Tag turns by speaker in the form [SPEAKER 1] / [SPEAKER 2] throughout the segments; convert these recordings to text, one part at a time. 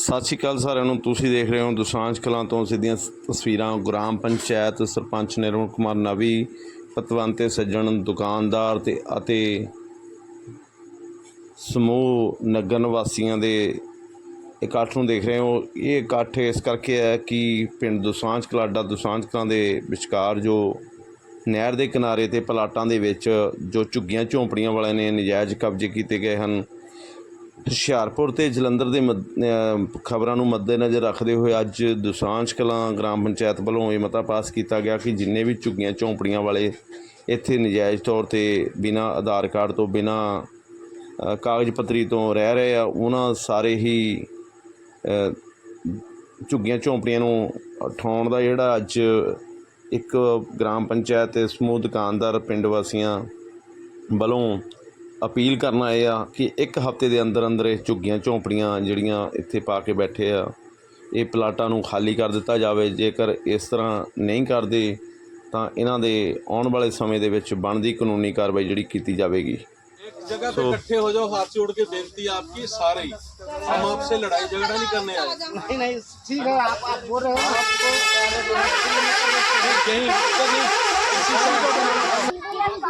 [SPEAKER 1] ਸਤਿ ਸ਼੍ਰੀ ਅਕਾਲ ਸਾਰਿਆਂ ਨੂੰ। ਤੁਸੀਂ ਦੇਖ ਰਹੇ ਹੋ ਦੁਸਾਂਝ ਕਲਾਂ ਤੋਂ ਸਿੱਧੀਆਂ ਤਸਵੀਰਾਂ। ਗ੍ਰਾਮ ਪੰਚਾਇਤ ਸਰਪੰਚ ਨਿਰਮਲ ਕੁਮਾਰ ਨਵੀ, ਪਤਵੰਤੇ ਸੱਜਣ ਦੁਕਾਨਦਾਰ ਤੇ ਅਤੇ ਸਮੂਹ ਨਗਰ ਨਿਵਾਸੀਆਂ ਦੇ ਇਕੱਠ ਨੂੰ ਦੇਖ ਰਹੇ ਹੋ। ਇਹ ਇਕੱਠ ਇਸ ਕਰਕੇ ਹੈ ਕਿ ਪਿੰਡ ਦੁਸਾਂਝ ਕਲਾਡਾ ਦੁਸਾਂਝ ਕਲਾਂ ਦੇ ਵਿਚਕਾਰ ਜੋ ਨਹਿਰ ਦੇ ਕਿਨਾਰੇ ਤੇ ਪਲਾਟਾਂ ਦੇ ਵਿੱਚ ਜੋ ਝੁੱਗੀਆਂ ਝੌਂਪੜੀਆਂ ਵਾਲਿਆਂ ਨੇ ਨਜਾਇਜ਼ ਕਬਜ਼ੇ ਕੀਤੇ ਗਏ ਹਨ ਹੁਸ਼ਿਆਰਪੁਰ ਤੇ ਜਲੰਧਰ ਦੇ ਖਬਰਾਂ ਨੂੰ ਮੱਦੇਨਜ਼ਰ ਰੱਖਦੇ ਹੋਏ ਅੱਜ ਦੁਸਾਂਝ ਕਲਾਂ ਗ੍ਰਾਮ ਪੰਚਾਇਤ ਵੱਲੋਂ ਇਹ ਮਤਾ ਪਾਸ ਕੀਤਾ ਗਿਆ ਕਿ ਜਿੰਨੇ ਵੀ ਝੁੱਗੀਆਂ ਝੌਂਪੜੀਆਂ ਵਾਲੇ ਇੱਥੇ ਨਜਾਇਜ਼ ਤੌਰ ਤੇ ਬਿਨਾਂ ਆਧਾਰ ਕਾਰਡ ਤੋਂ, ਬਿਨਾਂ ਕਾਗਜ਼ ਪੱਤਰੀ ਤੋਂ ਰਹਿ ਰਹੇ ਆ, ਉਹਨਾਂ ਸਾਰੇ ਹੀ ਝੁੱਗੀਆਂ ਝੌਂਪੜੀਆਂ ਨੂੰ ਉਠਾਉਣ ਦਾ ਜਿਹੜਾ ਅੱਜ ਇੱਕ ਗ੍ਰਾਮ ਪੰਚਾਇਤ ਤੇ ਸਮੂਹ ਦੁਕਾਨਦਾਰ ਪਿੰਡ ਵਾਸੀਆਂ ਵੱਲੋਂ ਅਪੀਲ ਕਰਨ ਆਏ ਆ ਕਿ ਇੱਕ ਹਫ਼ਤੇ ਦੇ ਅੰਦਰ ਅੰਦਰ ਇਹ ਝੁੱਗੀਆਂ ਝੌਂਪੜੀਆਂ ਜਿਹੜੀਆਂ ਇੱਥੇ ਪਾ ਕੇ ਬੈਠੇ ਆ ਇਹ ਪਲਾਟਾਂ ਨੂੰ ਖਾਲੀ ਕਰ ਦਿੱਤਾ ਜਾਵੇ ਜੇਕਰ ਇਸ ਤਰ੍ਹਾਂ ਨਹੀਂ ਕਰਦੇ ਤਾਂ ਇਹਨਾਂ ਦੇ ਆਉਣ ਵਾਲੇ ਸਮੇਂ ਦੇ ਵਿੱਚ ਬਣਦੀ ਕਾਨੂੰਨੀ ਕਾਰਵਾਈ ਜਿਹੜੀ ਕੀਤੀ ਜਾਵੇਗੀ
[SPEAKER 2] एक जगह पे इकट्ठे हो जाओ हाथ जोड़ के बेनती है आपकी सारे ही हम आपसे लड़ाई झगड़ा नहीं करने आए
[SPEAKER 3] नहीं नहीं ठीक है आप आप बोल रहे हो आपको
[SPEAKER 2] कहीं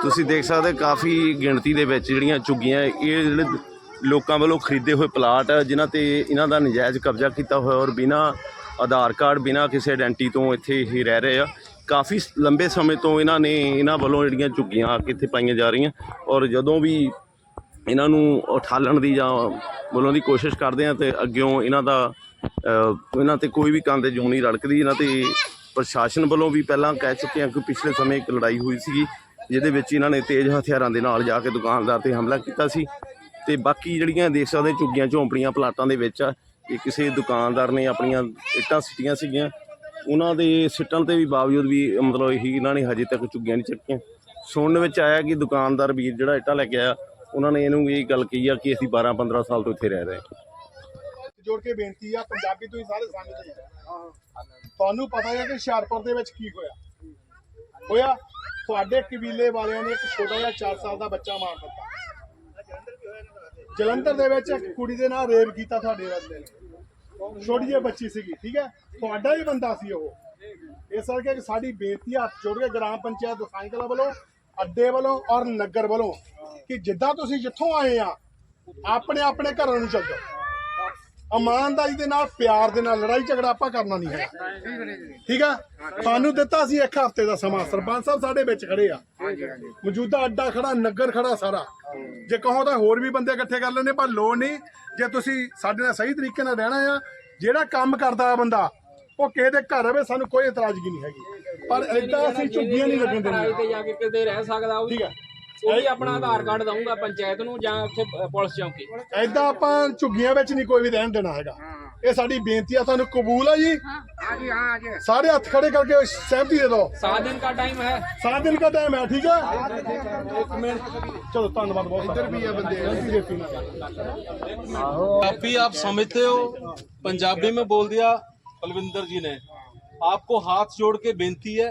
[SPEAKER 1] ਤੁਸੀਂ ਦੇਖ ਸਕਦੇ ਕਾਫੀ ਗਿਣਤੀ ਦੇ ਵਿੱਚ ਜਿਹੜੀਆਂ ਝੁੱਗੀਆਂ, ਇਹ ਜਿਹੜੇ ਲੋਕਾਂ ਵੱਲੋਂ ਖਰੀਦੇ ਹੋਏ ਪਲਾਟ ਆ, ਜਿਨ੍ਹਾਂ ਤੇ ਇਹਨਾਂ ਦਾ ਨਜਾਇਜ਼ ਕਬਜ਼ਾ ਕੀਤਾ ਹੋਇਆ ਔਰ ਬਿਨਾਂ ਆਧਾਰ ਕਾਰਡ, ਬਿਨਾਂ ਕਿਸੇ ਆਇਡੈਂਟੀ ਤੋਂ ਇੱਥੇ ਹੀ ਰਹਿ ਰਹੇ ਆ। ਕਾਫੀ ਲੰਬੇ ਸਮੇਂ ਤੋਂ ਇਹਨਾਂ ਨੇ ਇਹਨਾਂ ਵੱਲੋਂ ਜਿਹੜੀਆਂ ਝੁੱਗੀਆਂ ਆ ਕੇ ਇੱਥੇ ਪਾਈਆਂ ਜਾ ਰਹੀਆਂ ਔਰ ਜਦੋਂ ਵੀ ਇਹਨਾਂ ਨੂੰ ਉਠਾਲਣ ਦੀ ਜਾਂ ਬੋਲਣ ਦੀ ਕੋਸ਼ਿਸ਼ ਕਰਦੇ ਆ ਤੇ ਅੱਗਿਓਂ ਇਹਨਾਂ ਦਾ ਇਹਨਾਂ ਤੇ ਕੋਈ ਵੀ ਕੰਨ ਤੇ ਜੂੰ ਨਹੀਂ ਰੜਕਦੀ, ਇਹਨਾਂ ਤੇ ਪ੍ਰਸ਼ਾਸਨ ਵੱਲੋਂ ਵੀ ਪਹਿਲਾਂ ਕਹਿ ਚੁੱਕੇ ਆ ਕਿ ਪਿਛਲੇ ਸਮੇਂ ਇੱਕ ਲੜਾਈ ਹੋਈ ਸੀਗੀ। ਜਿਹਦੇ ਵਿੱਚ ਇਹਨਾਂ ਨੇ ਤੇਜ਼ ਹਥਿਆਰਾਂ ਦੇ ਨਾਲ ਜਾ ਕੇ ਦੁਕਾਨਦਾਰ ਤੇ ਹਮਲਾ ਕੀਤਾ ਸੀ। ਤੇ ਬਾਕੀ ਜਿਹੜੀਆਂ ਦੇਖ ਸਕਦੇ ਝੁੱਗੀਆਂ ਝੌਂਪੜੀਆਂ ਪਲਾਟਾਂ ਦੇ ਵਿੱਚ ਆ, ਇਹ ਕਿਸੇ ਦੁਕਾਨਦਾਰ ਨੇ ਆਪਣੀਆਂ ਇੱਟਾਂ ਸਿੱਟੀਆਂ ਸੀਗੀਆਂ। ਉਹਨਾਂ ਦੇ ਸਿੱਟਣ ਤੇ ਵੀ ਬਾਵਜੂਦ ਵੀ ਮਤਲਬ ਇਹੀ ਇਹਨਾਂ ਨੇ ਹਜੇ ਤੱਕ ਝੁੱਗੀਆਂ ਨਹੀਂ ਚੱਕੀਆਂ। ਸੁਣਨ ਵਿੱਚ ਆਇਆ ਕਿ ਦੁਕਾਨਦਾਰ ਵੀਰ ਜਿਹੜਾ ਇੱਟਾਂ ਲੈ ਕੇ ਆਇਆ, ਉਹਨਾਂ ਨੇ ਇਹਨੂੰ ਇਹ ਗੱਲ ਕਹੀ ਆ ਕਿ ਅਸੀਂ 12 15 ਸਾਲ ਤੋਂ ਇੱਥੇ ਰਹਿ ਰਹੇ ਹਾਂ।
[SPEAKER 3] ਜੋੜ ਕੇ ਬੇਨਤੀ ਆ, ਪੰਜਾਬੀ ਤੁਸੀਂ ਸਾਰੇ ਸਮਝਦੇ ਆ ਤੁਹਾਨੂੰ ਪਤਾ ਹੈ ਕਿ ਹੁਸ਼ਿਆਰਪੁਰ ਦੇ ਵਿੱਚ ਕੀ ਹੋਇਆ। ਹੋਇਆ? ਤੁਹਾਡੇ ਕਬੀਲੇ ਵਾਲਿਆਂ ਨੇ ਇੱਕ ਛੋਟਾ ਜਿਹਾ 4 ਸਾਲ ਦਾ ਬੱਚਾ ਮਾਰ ਦਿੱਤਾ। ਜਲੰਧਰ ਦੇ ਵਿੱਚ ਇੱਕ ਕੁੜੀ ਦੇ ਨਾਲ ਰੇਪ ਕੀਤਾ ਤੁਹਾਡੇ ਬੰਦੇ ਨੇ। ਛੋਟੀ ਜਿਹੀ ਬੱਚੀ ਸੀਗੀ, ਠੀਕ ਹੈ? ਤੁਹਾਡਾ ਹੀ ਬੰਦਾ ਸੀ ਉਹ। ਇਸ ਕਰਕੇ ਸਾਡੀ ਬੇਨਤੀ ਆ ਹੱਥ ਜੋੜ ਕੇ ਗ੍ਰਾਮ ਪੰਚਾਇਤ ਸਾਈਕਲ ਵੱਲੋਂ, ਅੱਡੇ ਵੱਲੋਂ ਔਰ ਨਗਰ ਵੱਲੋਂ ਕਿ ਜਿੱਦਾਂ ਤੁਸੀਂ ਜਿੱਥੋਂ ਆਏ ਆ ਆਪਣੇ ਆਪਣੇ ਘਰਾਂ ਨੂੰ ਚੱਲ। ਜਾਓ ਇਮਾਨਦਾਰੀ ਦੇ ਨਾਲ ਪਿਆਰ ਦੇ ਨਾਲ ਲੜਾਈ ਝਗੜਾ ਆਪਾਂ ਕਰਨਾ ਨਹੀਂ ਹੈ ਠੀਕ ਆ? ਤੁਹਾਨੂੰ ਦਿੱਤਾ ਸੀ ਇੱਕ ਹਫ਼ਤੇ ਦਾ ਸਮਾਂ। ਸਰਪੰਚ ਸਾਹਿਬ ਸਾਡੇ ਵਿੱਚ ਖੜੇ ਆ। ਮੌਜੂਦਾ ਅੱਡਾ ਖੜਾ ਨਗਰ ਖੜਾ ਸਾਰਾ। ਜੇ ਕਹੋ ਤਾਂ ਹੋਰ ਵੀ ਬੰਦੇ ਇਕੱਠੇ ਕਰ ਲੈਣੇ ਪਰ ਲੋੜ ਨਹੀਂ। ਜੇ ਤੁਸੀਂ ਸਾਡੇ ਨਾਲ ਸਹੀ ਤਰੀਕੇ ਨਾਲ ਰਹਿਣਾ ਆ ਜਿਹੜਾ ਕੰਮ ਕਰਦਾ ਆ ਬੰਦਾ ਉਹ ਕਿਸੇ ਦੇ ਘਰ ਰਵੇ ਸਾਨੂੰ ਕੋਈ ਇਤਰਾਜ਼ਗੀ ਨਹੀਂ ਹੈਗੀ। ਪਰ ਏਦਾਂ ਅਸੀਂ ਝੁੱਗੀਆਂ ਨਹੀਂ ਲੱਗਣ ਦੇਣੀਆਂ
[SPEAKER 4] ਤੇ ਜਾ ਕੇ ਕਿਤੇ ਰਹਿ ਸਕਦਾ ਉਹ
[SPEAKER 3] ਠੀਕ ਹੈ
[SPEAKER 4] ਉਹ ਵੀ ਆਪਣਾ ਆਧਾਰ ਕਾਰਡ ਦਊਗਾ ਪੰਚਾਇਤ ਨੂੰ ਜਾਂ ਉੱਥੇ ਪ- ਪੁਲਿਸ ਚੌਕੀ
[SPEAKER 3] ਏਦਾਂ ਆਪਾਂ ਝੁੱਗੀਆਂ ਵਿੱਚ ਨਹੀਂ ਕੋਈ ਵੀ ਰਹਿਣ ਦੇਣਾ ਹੈਗਾ ਇਹ ਸਾਡੀ ਬੇਨਤੀ ਆ ਤੁਹਾਨੂੰ ਕਬੂਲ ਆ ਜੀ ਸਾਰੇ ਹੱਥ ਖੜੇ ਕਰਕੇ ਸਹਿਮਤੀ ਦੇ ਦਿਓ
[SPEAKER 4] सात दिन का टाइम है
[SPEAKER 3] सात दिन का टाइम है ठीक है चलो धन्यवाद बहुत इधर भी है बंदे
[SPEAKER 2] काफी आप समझते हो पंजाबी में बोल दिया बलविंदर जी ने आपको हाथ जोड़ के बेनती है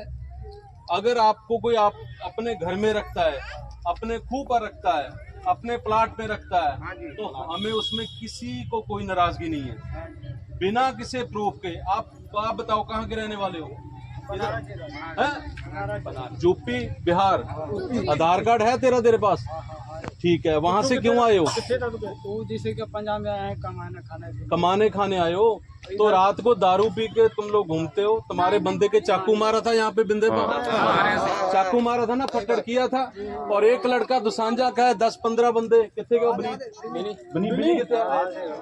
[SPEAKER 2] अगर आपको कोई आप अपने घर में रखता है अपने खूह पर रखता है अपने प्लाट में रखता है तो हमें उसमें किसी को कोई नाराज़गी नहीं है। बिना किसी प्रूफ के आप आप बताओ कहाँ के रहने वाले हो? इधर। यूपी बिहार। आधार कार्ड है तेरा तेरे पास? ठीक है वहाँ से क्यों आए हो?
[SPEAKER 4] वो जैसे कि पंजाब में आए कमाने खाने
[SPEAKER 2] कमाने खाने आए हो? तो रात को दारू पी के तुम लोग घूमते हो? तुम्हारे बंदे के चाकू मारा था यहाँ पे बिंदे हाँ। पर चाकू मारा था ना पकड़ किया था। और एक लड़का दुसांझा का है दस पंद्रह बंदे। कितने का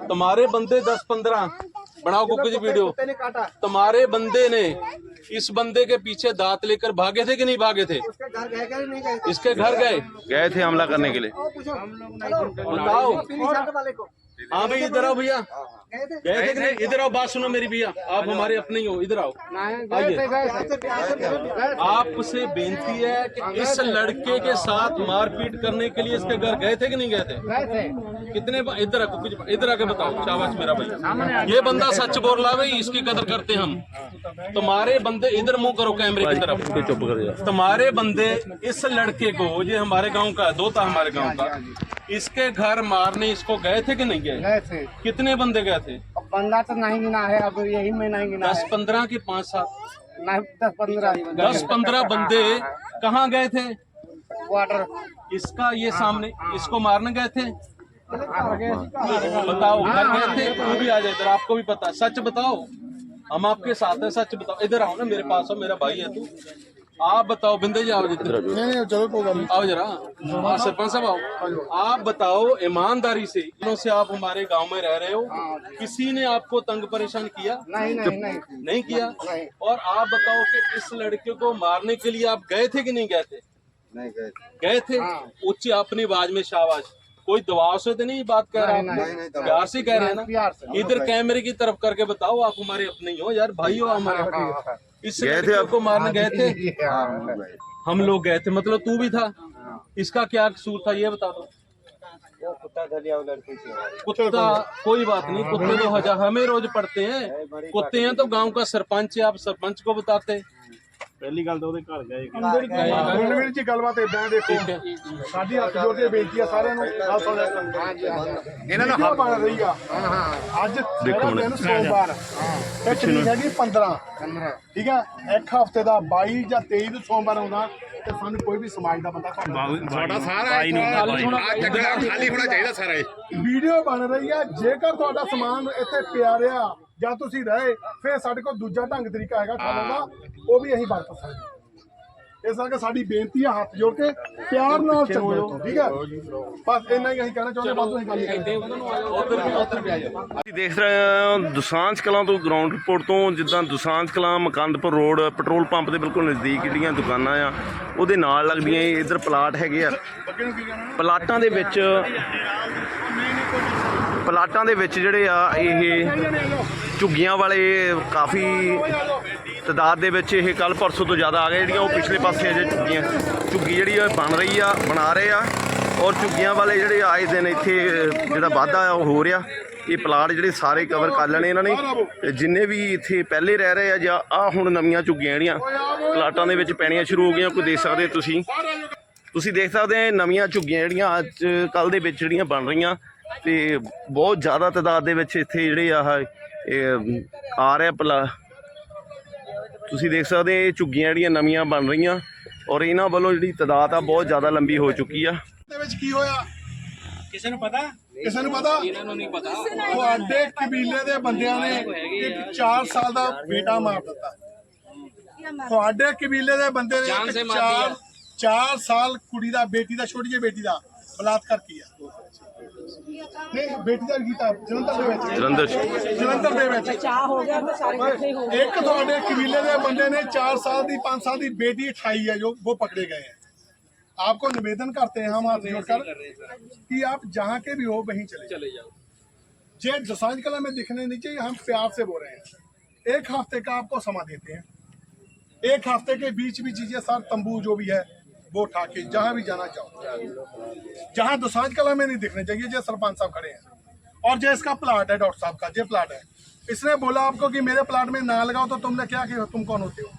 [SPEAKER 2] तुम्हारे बंदे दस पंद्रह बनाओ को कुछ वीडियो। तुम्हारे बंदे ने इस बंदे के पीछे दांत लेकर भागे थे कि नहीं भागे थे? इसके घर गए।
[SPEAKER 1] गए थे हमला करने के लिए।
[SPEAKER 2] बताओ। हाँ भाई इधर भैया। हाँ, हाँ। गए थे कि नहीं? इधर आओ बात सुनो मेरी भैया। आप हमारे अपने ही हो इधर आओ। आइए। आपसे बेनती है कि इस लड़के के साथ मारपीट करने के लिए इसके घर गए थे कि नहीं गए थे? कितने इधर कुछ इधर आके बताओ शाबाश मेरा भाई। ये बंदा सच बोल रहा है भाई इसकी कदर करते हम। तुम्हारे बंदे इधर मुँह करो कैमरे की तरफ़।
[SPEAKER 1] चुप कर
[SPEAKER 2] तुम्हारे बंदे इस लड़के को ये हमारे गाँव का है, दो था हमारे गाँव का। इसके घर मारने इसको गए थे कि नहीं गए?
[SPEAKER 3] गए
[SPEAKER 2] कितने बंदे गए गए थे
[SPEAKER 5] बंदा तो नहीं गिना है अब यही में नहीं गिना
[SPEAKER 2] दस पंद्रह की पाँच सात?
[SPEAKER 5] नहीं दस पंद्रह
[SPEAKER 2] दस पंद्रह बंदे कहाँ गए थे?
[SPEAKER 5] वाटर
[SPEAKER 2] इसका ये सामने इसको मारने गए थे? बताओ घर गए थे? तू भी आ जाए इधर आपको भी पता सच बताओ। हम आपके साथ हैं सच बताओ। इधर आओ ना मेरे पास हो मेरा भाई है तू। आप बताओ बिंदे जी आओ
[SPEAKER 3] नहीं नहीं चलो
[SPEAKER 2] आओ जरा। हाँ सरपंच साहब आओ। हाँ आप बताओ ईमानदारी से से आप हमारे गाँव में रह रहे हो? हाँ, हाँ किसी ने आपको तंग परेशान किया?
[SPEAKER 5] नहीं नहीं नहीं,
[SPEAKER 2] नहीं किया?
[SPEAKER 5] नहीं।
[SPEAKER 2] और आप बताओ कि इस लड़के को मारने के लिए आप गए थे कि नहीं गए थे?
[SPEAKER 5] नहीं गए
[SPEAKER 2] गए थे? उच्च अपनी आवाज़ में शाहबाज कोई दबाव से तो नहीं बात कर रहा
[SPEAKER 5] है
[SPEAKER 2] प्यार से कह रहे हैं ना? इधर कैमरे की तरफ़ करके बताओ आप हमारे अपने ही हो यार भाई हो हमारे इस
[SPEAKER 1] गए थे
[SPEAKER 2] लड़के को मारने गए थे। हम लोग गए थे मतलब तू भी था। इसका क्या कसूर था ये बता दो। कुत्ता कोई बात नहीं कुत्ते तो हज़ार हमें रोज पढ़ते हैं। कुत्ते हैं तो गाँव का सरपंच है आप सरपंच को बताते।
[SPEAKER 3] ਗੁਰਨਵੀਰ ਜੀ ਗੱਲਬਾਤ ਇਦਾਂ ਹੈ ਦੇਖੋ ਸਾਡੀ ਹੱਥ ਜੋੜ ਕੇ ਬੇਨਤੀ ਆ ਸਾਰਿਆਂ ਨੂੰ ਗੱਲ ਸੁਣ ਇਹਨਾਂ ਨੂੰ ਹੱਥ ਬਣ ਰਹੀ ਆ। ਅੱਜ ਦੇਖੋ ਦਿਨ ਸੋਮਵਾਰ। ਤੇ ਤਰੀਕ ਹੈਗੀ 15 ਠੀਕ ਹੈ ਇੱਕ ਹਫ਼ਤੇ ਦਾ 22 ਜਾਂ 23 ਨੂੰ ਸੋਮਵਾਰ ਆਉਂਦਾ ਤੇ ਸਾਨੂੰ ਕੋਈ ਵੀ ਸਮਾਜ ਦਾ ਬੰਦਾ ਤੁਹਾਡਾ ਸਾਰਾ
[SPEAKER 6] ਖਾਲੀ ਹੋਣਾ ਚਾਹੀਦਾ ਸਾਰਾ। ਇਹ
[SPEAKER 3] ਵੀਡੀਓ ਬਣ ਰਹੀ ਆ। ਜੇਕਰ ਤੁਹਾਡਾ ਸਮਾਨ ਇੱਥੇ ਪਿਆ ਰਿਹਾ ਜਾਂ ਤੁਸੀਂ ਰਹੇ ਫਿਰ ਸਾਡੇ ਕੋਲ ਦੂਜਾ ਢੰਗ ਤਰੀਕਾ ਹੈਗਾ ਖਾਣ ਦਾ ਉਹ ਵੀ ਅਸੀਂ ਵਰਤ ਸਕਦੇ ਹਾਂ। ਇਸ ਕਰਕੇ ਸਾਡੀ ਬੇਨਤੀ ਆ ਹੱਥ ਜੋੜ ਕੇ ਪਿਆਰ ਨਾਲ ਚੱਲੋ ਠੀਕ ਹੈ? ਬਸ ਇੰਨਾ ਹੀ ਅਸੀਂ ਕਹਿਣਾ ਚਾਹੁੰਦੇ ਬਾਅਦ ਤੁਸੀਂ ਗੱਲ ਕਰਨੀ
[SPEAKER 1] ਤੁਸੀਂ ਦੇਖ ਰਹੇ ਹੋ ਦੁਸਾਂਝ ਕਲਾਂ ਤੋਂ ਗਰਾਊਂਡ ਰਿਪੋਰਟ ਤੋਂ ਜਿੱਦਾਂ Dusanjh Kalan Mukandpur road petrol pump ਦੇ ਬਿਲਕੁਲ ਨਜ਼ਦੀਕ ਜਿਹੜੀਆਂ ਦੁਕਾਨਾਂ ਆ ਉਹਦੇ ਨਾਲ ਲੱਗਦੀਆਂ ਇਹ ਇੱਧਰ ਪਲਾਟ ਹੈਗੇ ਆ। ਪਲਾਟਾਂ ਦੇ ਵਿੱਚ ਪਲਾਟਾਂ ਦੇ ਵਿੱਚ ਜਿਹੜੇ ਆ ਇਹ ਝੁੱਗੀਆਂ ਵਾਲੇ ਕਾਫੀ ਤਦਾਦ ਦੇ ਵਿੱਚ ਇਹ ਕੱਲ ਪਰਸੋਂ ਤੋਂ ਜ਼ਿਆਦਾ ਆ ਗਏ ਜਿਹੜੀਆਂ, ਉਹ ਪਿਛਲੇ ਪਾਸੇ ਅਜੇ ਝੁੱਗੀਆਂ। ਝੁੱਗੀ ਜਿਹੜੀ ਆ ਬਣ ਰਹੀ ਆ, ਬਣਾ ਰਹੇ ਆ। ਔਰ ਝੁੱਗੀਆਂ ਵਾਲੇ ਜਿਹੜੇ ਆਏ ਦਿਨ ਇੱਥੇ, ਜਿਹੜਾ ਵਾਧਾ ਆ, ਉਹ ਹੋ ਰਿਹਾ। ਇਹ ਪਲਾਟ ਜਿਹੜੇ ਸਾਰੇ ਕਵਰ ਕਰ ਲੈਣੇ ਇਹਨਾਂ ਨੇ। ਤੇ ਜਿੰਨੇ ਵੀ ਇੱਥੇ ਪਹਿਲੇ ਰਹਿ ਰਹੇ ਆ, ਜਾਂ ਆ ਹੁਣ ਨਵੀਆਂ ਝੁੱਗੀਆਂ ਜਿਹੜੀਆਂ, ਪਲਾਟਾਂ ਦੇ ਵਿੱਚ ਪੈਣੀਆਂ ਸ਼ੁਰੂ ਹੋ ਗਈਆਂ, ਕੋਈ ਦੇਖ ਸਕਦੇ ਤੁਸੀਂ। ਤੁਸੀਂ ਦੇਖ ਸਕਦੇ ਆ ਨਵੀਆਂ ਝੁੱਗੀਆਂ ਜਿਹੜੀਆਂ ਅੱਜ ਕੱਲ ਦੇ ਵਿੱਚ ਜਿਹੜੀਆਂ ਬਣ ਰਹੀਆਂ। ਤੇ ਬਹੁਤ ਜ਼ਿਆਦਾ ਤਾਦਾਦ ਦੇ ਵਿੱਚ ਇੱਥੇ ਜਿਹੜੇ ਆ ਇਹ ਆ ਰਿਹਾ ਪਲਾ। ਤੁਸੀਂ ਦੇਖ ਸਕਦੇ ਇਹ ਝੁੱਗੀਆਂ ਜਿਹੜੀਆਂ ਨਵੀਆਂ ਬਣ ਰਹੀਆਂ। ਔਰ ਇਹਨਾਂ ਵੱਲੋਂ ਜਿਹੜੀ ਤਾਦਾਦ ਆ ਬਹੁਤ ਜ਼ਿਆਦਾ ਲੰਬੀ ਹੋ ਚੁੱਕੀ ਆ।
[SPEAKER 3] ਦੇ ਵਿੱਚ ਕੀ ਹੋਇਆ? ਕਿਸੇ ਨੂੰ ਪਤਾ? ਕਿਸੇ ਨੂੰ ਪਤਾ?
[SPEAKER 4] ਇਹਨਾਂ ਨੂੰ ਨਹੀਂ ਪਤਾ।
[SPEAKER 3] ਤੁਹਾਡੇ ਕਬੀਲੇ ਦੇ ਬੰਦਿਆਂ ਨੇ ਇੱਕ 4 ਸਾਲ ਦਾ ਬੇਟਾ ਮਾਰ ਦਿੱਤਾ। ਤੁਹਾਡੇ ਕਬੀਲੇ ਦੇ ਬੰਦੇ ਨੇ
[SPEAKER 4] ਜਾਨ ਸੇ
[SPEAKER 3] ਇੱਕ
[SPEAKER 4] ਮਾਰ
[SPEAKER 3] ਚਾਰ
[SPEAKER 4] ਦਿਆ।
[SPEAKER 3] 4 ਸਾਲ ਕੁੜੀ ਦਾ ਬੇਟੀ ਦਾ ਛੋਟੀ ਜਿਹੀ ਬੇਟੀ ਦਾ ਬਲਾਤਕਾਰ ਕੀਤਾ। बेटी है आपको निवेदन करते हैं हम हाथ जोड़कर कि आप जहाँ के भी हो वहीं चले
[SPEAKER 2] चले जाओ
[SPEAKER 3] जय जसांज कला में दिखने नहीं चाहिए हम प्यार से बोल रहे हैं एक हफ़्ते का आपको समा देते हैं एक हफ़्ते के बीच भी चीज़ें सर तंबू जो भी है वो उठा के जहाँ भी जाना चाहो जहाँ दसांज कला में नहीं दिखने चाहिए जो सरपंच साहब खड़े हैं और जो इसका प्लाट है डॉक्टर साहब का ये प्लाट है इसने बोला आपको कि मेरे प्लाट में ना लगाओ तो तुमने क्या किया तुम कौन होते हो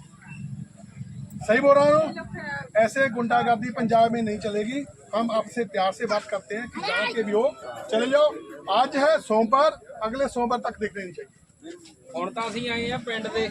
[SPEAKER 3] सही बोल रहा हूँ ऐसे गुंडागर्दी पंजाब में नहीं चलेगी हम आपसे प्यार से बात करते हैं कि जहाँ के भी हो चले जाओ आज है सोमवार अगले सोमवार तक दिखने नहीं चाहिए
[SPEAKER 4] ਹੁਣ ਤਾਂ ਅਸੀਂ ਆਏ ਆ ਪਿੰਡ ਦੇ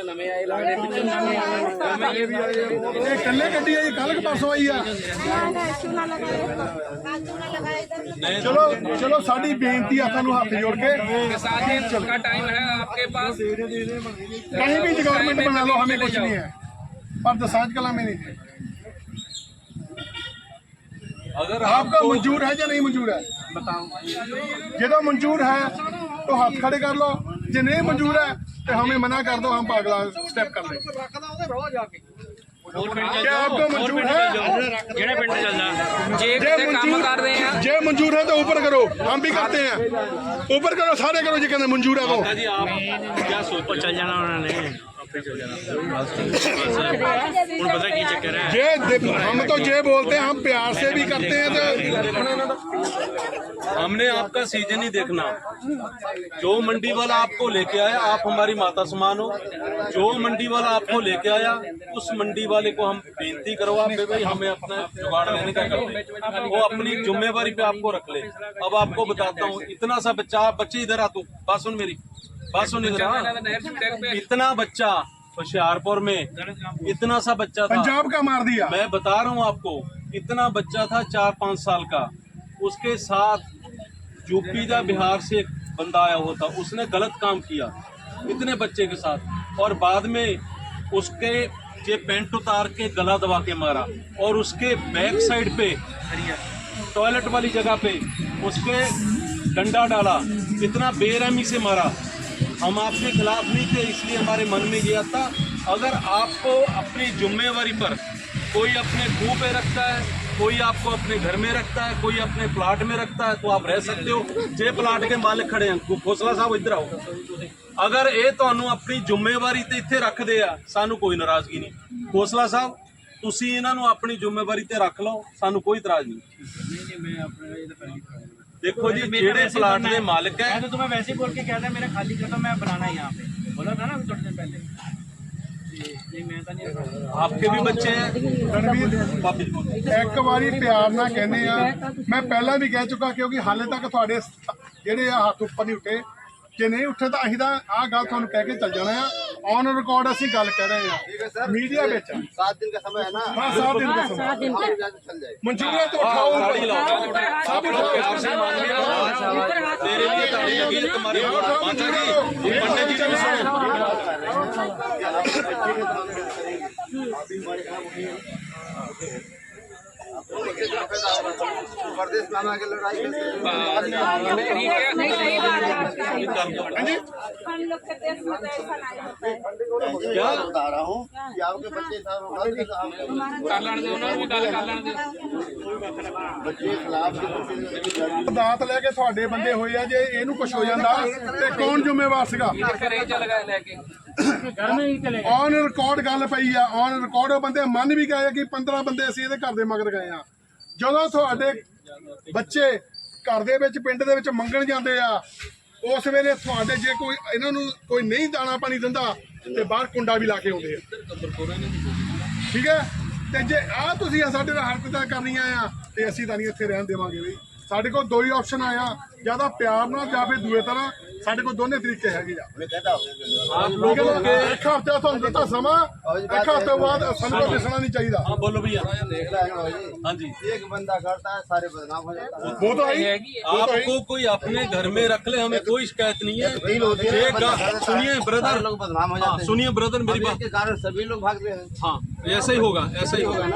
[SPEAKER 4] ਨਵੇਂ ਆਏ ਲੱਗਦੇ ਪਿੱਛੇ ਨਵੇਂ ਆਏ ਵੀ ਆਏ
[SPEAKER 3] ਇਹ ਇਕੱਲੇ ਗੱਡੀ ਆਈ ਕੱਲ ਕਿ ਪਰਸੋਂ ਆਈ ਆ
[SPEAKER 7] चूना लगाए
[SPEAKER 3] ਚਲੋ ਚਲੋ ਸਾਡੀ ਬੇਨਤੀ ਆ ਤੁਹਾਨੂੰ ਹੱਥ ਜੋੜ ਕੇ
[SPEAKER 4] सात दिन का टाइम है आपके पास
[SPEAKER 3] कहीं भी गवर्नमेंट बना लो हमें कुछ नहीं है पर दसांज कला में नहीं है
[SPEAKER 2] अगर
[SPEAKER 3] आपका मंजूर है या नहीं मंजूर है बताओ जो मंजूर है तो हाथ खड़े कर लो जो नहीं मंजूर है तो हमें मना कर दो हम अगला स्टेप कर लेंगे क्या आपको मंजूर है
[SPEAKER 4] ਜਿਹੜੇ ਪਿੰਡ ਚੱਲ ਜਾ ਜੇ
[SPEAKER 3] जे
[SPEAKER 4] ਕਿਤੇ ਕੰਮ ਕਰਦੇ ਆ
[SPEAKER 3] मंजूर जे मंजूर है तो ऊपर करो हम भी करते हैं ऊपर करो सारे करो जी कहते मंजूर है तो
[SPEAKER 2] जी आप क्या सोचते
[SPEAKER 4] ਚੱਲ ਜਾਣਾ ਉਹਨਾਂ ਨੇ
[SPEAKER 3] जे हम तो जे बोलते हैं हम प्यार से भी करते हैं तो।
[SPEAKER 2] हमने आपका सीज़न ही देखना। जो मंडी वाला आपको लेके आया आप हमारी माता समान हो। जो मंडी वाला आपको लेके आया उस मंडी वाले को हम बेनती करो आप भाई हमें अपना जुगाड़ लेने का करते वो अपनी जुम्मेवारी पे आपको रख ले। अब आपको बताता हूँ इतना सा बच्चा बच्चे इधर आ तू बात सुन मेरी। बात सुन इधर इतना बच्चा होशियारपुर में इतना सा बच्चा था।
[SPEAKER 3] पंजाब का मार दिया।
[SPEAKER 2] मैं बता रहा हूँ आपको इतना बच्चा था चार पाँच साल का। उसके साथ यूपी या बिहार से एक बंदा आया होता उसने गलत काम किया इतने बच्चे के साथ। और बाद में उसके ये पेंट उतार के गला दबा के मारा और उसके बैक साइड पे टॉयलेट वाली जगह पे उसके डंडा डाला इतना बेरहमी से मारा। हम आपके खिलाफ नहीं थे इसलिए हमारे मन में ये आता अगर आपको अपनी जिम्मेवारी पर कोई अपने मुंह पे रखता है कोई आपको अपने घर में रखता है कोई अपने प्लाट में रखता है तो आप रह सकते हो जे प्लाट के मालिक खड़े हैं ਖੋਸਲਾ ਸਾਹਿਬ ਇੱਧਰ ਆਓ ਅਗਰ ਇਹ ਤੁਹਾਨੂੰ ਆਪਣੀ ਜ਼ਿੰਮੇਵਾਰੀ ਤੇ ਇੱਥੇ ਰੱਖਦੇ ਆ ਸਾਨੂੰ ਕੋਈ ਨਾਰਾਜ਼ਗੀ ਨਹੀਂ ਖੋਸਲਾ ਸਾਹਿਬ ਤੁਸੀਂ ਇਹਨਾਂ ਨੂੰ ਆਪਣੀ ਜ਼ਿੰਮੇਵਾਰੀ ਤੇ ਰੱਖ ਲਓ ਸਾਨੂੰ ਕੋਈ ਇਤਰਾਜ਼ ਨਹੀਂ देखो जी जेड़े प्लाट के मालिक है
[SPEAKER 4] मैं तो तुम्हें वैसे ही बोल के कहता मेरा खाली कर दो मैं बनाना है यहाँ पे बोला था ना अभी थोड़ी देर पहले जी, नहीं मैं तो नहीं रखा
[SPEAKER 2] आपके भी बच्चे हैं
[SPEAKER 3] ਰਣਵੀਰ
[SPEAKER 2] भाभी जी बोलो।
[SPEAKER 3] ਇੱਕ ਵਾਰੀ ਪਿਆਰ ਨਾਲ ਕਹਿੰਦੇ ਆ ਮੈਂ ਪਹਿਲਾਂ ਵੀ ਕਹਿ ਚੁੱਕਾ ਕਿਉਂਕਿ ਹਾਲੇ ਤੱਕ ਤੁਹਾਡੇ ਸ- ਜਿਹੜੇ ਆ ਹੱਥ ਉੱਪਰ ਨਹੀਂ ਉੱਠੇ ਜੇ ਨਹੀਂ ਉੱਠੇ ਤਾਂ ਅਸੀਂ ਤਾਂ ਆਹ ਗੱਲ ਤੁਹਾਨੂੰ ਕਹਿ ਕੇ ਚੱਲ ਜਾਣਾ ਆ ਔਨ ਰਿਕਾਰਡ ਅਸੀਂ ਗੱਲ ਕਰ ਰਹੇ ਆ ਮੀਡੀਆ ਵਿੱਚ
[SPEAKER 5] सात दिन का समय है ना
[SPEAKER 3] ਹਾਂ ਸਾਤ ਦਿਨ ਦਾ ਸਮਾਂ
[SPEAKER 7] सात दिन
[SPEAKER 5] हाँ,
[SPEAKER 7] तक
[SPEAKER 5] चल जाएगा
[SPEAKER 3] ਮਨਜ਼ੂਰੀਆਂ तो उठाओ
[SPEAKER 2] गाड़ी लाओ
[SPEAKER 3] सब उठाओ
[SPEAKER 2] तेरे लिए गाड़ी लगी है तुम्हारे माता जी पंडित जी ने सुनो
[SPEAKER 5] प्रदेश में आगे लड़ाई कैसे
[SPEAKER 7] नहीं सही बात है
[SPEAKER 3] हाँ जी
[SPEAKER 7] हम लोग के देश में तो ऐसा नहीं होता है
[SPEAKER 2] क्या
[SPEAKER 5] बता रहा हूँ कि आपके बच्चे साथ होगा तो आप
[SPEAKER 4] कर लेने दो ना वो गल कर लेने दो
[SPEAKER 5] बच्चे के खिलाफ भी कुछ
[SPEAKER 3] ਦਾਤ ਲੈ ਕੇ ਤੁਹਾਡੇ ਬੰਦੇ ਹੋਏ ਆ ਜੇ ਇਹਨੂੰ ਕੁਝ ਹੋ ਜਾਂਦਾ ਤੇ ਕੌਣ ਜ਼ਿੰਮੇਵਾਰ ਸੀਗਾ
[SPEAKER 4] घरे चल गए लेके घर में ही चले
[SPEAKER 3] ਔਨ ਰਿਕਾਰਡ ਗੱਲ ਪਈ ਆ ਔਨ ਰਿਕਾਰਡ ਉਹ ਬੰਦੇ ਮੰਨ ਵੀ ਗਏ ਆ ਕਿ 15 ਬੰਦੇ ਅਸੀਂ ਇਹਦੇ ਘਰ ਦੇ ਮਗਰ ਗਏ ਆ ਜਦੋਂ ਤੁਹਾਡੇ ਬੱਚੇ ਘਰ ਦੇ ਵਿੱਚ ਪਿੰਡ ਦੇ ਵਿੱਚ ਮੰਗਣ ਜਾਂਦੇ ਆ ਉਸ ਵੇਲੇ ਤੁਹਾਡੇ ਜੇ ਕੋਈ, ਇਹਨਾਂ ਨੂੰ ਕੋਈ ਨਹੀਂ ਦਾਣਾ ਪਾਣੀ ਦਿੰਦਾ, ਤੇ ਬਾਹਰ ਕੁੰਡਾ ਵੀ ਲਾ ਕੇ ਆਉਂਦੇ ਆ। ਠੀਕ ਹੈ? ਤੇ ਜੇ ਆ ਤੁਸੀਂ ਸਾਡੇ ਨਾਲ ਹਰਕਤਾਂ ਕਰਨੀਆਂ ਆ, ਤੇ ਅਸੀਂ ਤਾਂ ਨਹੀਂ ਇੱਥੇ ਰਹਿਣ ਦੇਵਾਂਗੇ ਬਈ। ਸਾਡੇ ਕੋਲ ਦੋ ਹੀ ਆਪਸ਼ਨ ਆਇਆ। ਜਾਂ ਤਾਂ ਪਿਆਰ ਨਾਲ ਜਾਂ ਫਿਰ ਦੂਏ ਤਰ੍ਹਾਂ ਸਾਡੇ ਕੋਲ ਦੋਨੇ ਤਰੀਕੇ ਹੈਗੇ ਆ
[SPEAKER 2] आप
[SPEAKER 3] ਠੀਕ ਹੈ
[SPEAKER 2] लोगों
[SPEAKER 3] ਨਾ?
[SPEAKER 2] के
[SPEAKER 3] ਇੱਕ ਹਫ਼ਤੇ ਤੁਹਾਨੂੰ ਦਿੱਤਾ ਸਮਾਂ ਇੱਕ ਹਫ਼ਤੇ ਬਾਅਦ ਸਾਨੂੰ ਕੋਈ ਦਿਸਣਾ ਨਹੀਂ ਚਾਹੀਦਾ
[SPEAKER 2] हाँ बोलो भैया
[SPEAKER 5] देख रहा है ना भाई
[SPEAKER 2] हाँ जी
[SPEAKER 5] एक बंदा करता है सारे बदनाम हो जाता है
[SPEAKER 3] वो तो आई
[SPEAKER 2] आपको कोई अपने घर में रख ले हमें कोई शिकायत नहीं है
[SPEAKER 5] डील होती है
[SPEAKER 2] एक गा- सुनिए ब्रदर
[SPEAKER 5] सारे लोग बदनाम हो
[SPEAKER 2] हाँ
[SPEAKER 5] जाते हैं
[SPEAKER 2] सुनिए ब्रदर मेरी
[SPEAKER 5] अब
[SPEAKER 2] बात
[SPEAKER 5] इसके कारण सभी लोग भाग रहे हैं
[SPEAKER 2] हाँ ऐसा ही होगा ऐसा ही होगा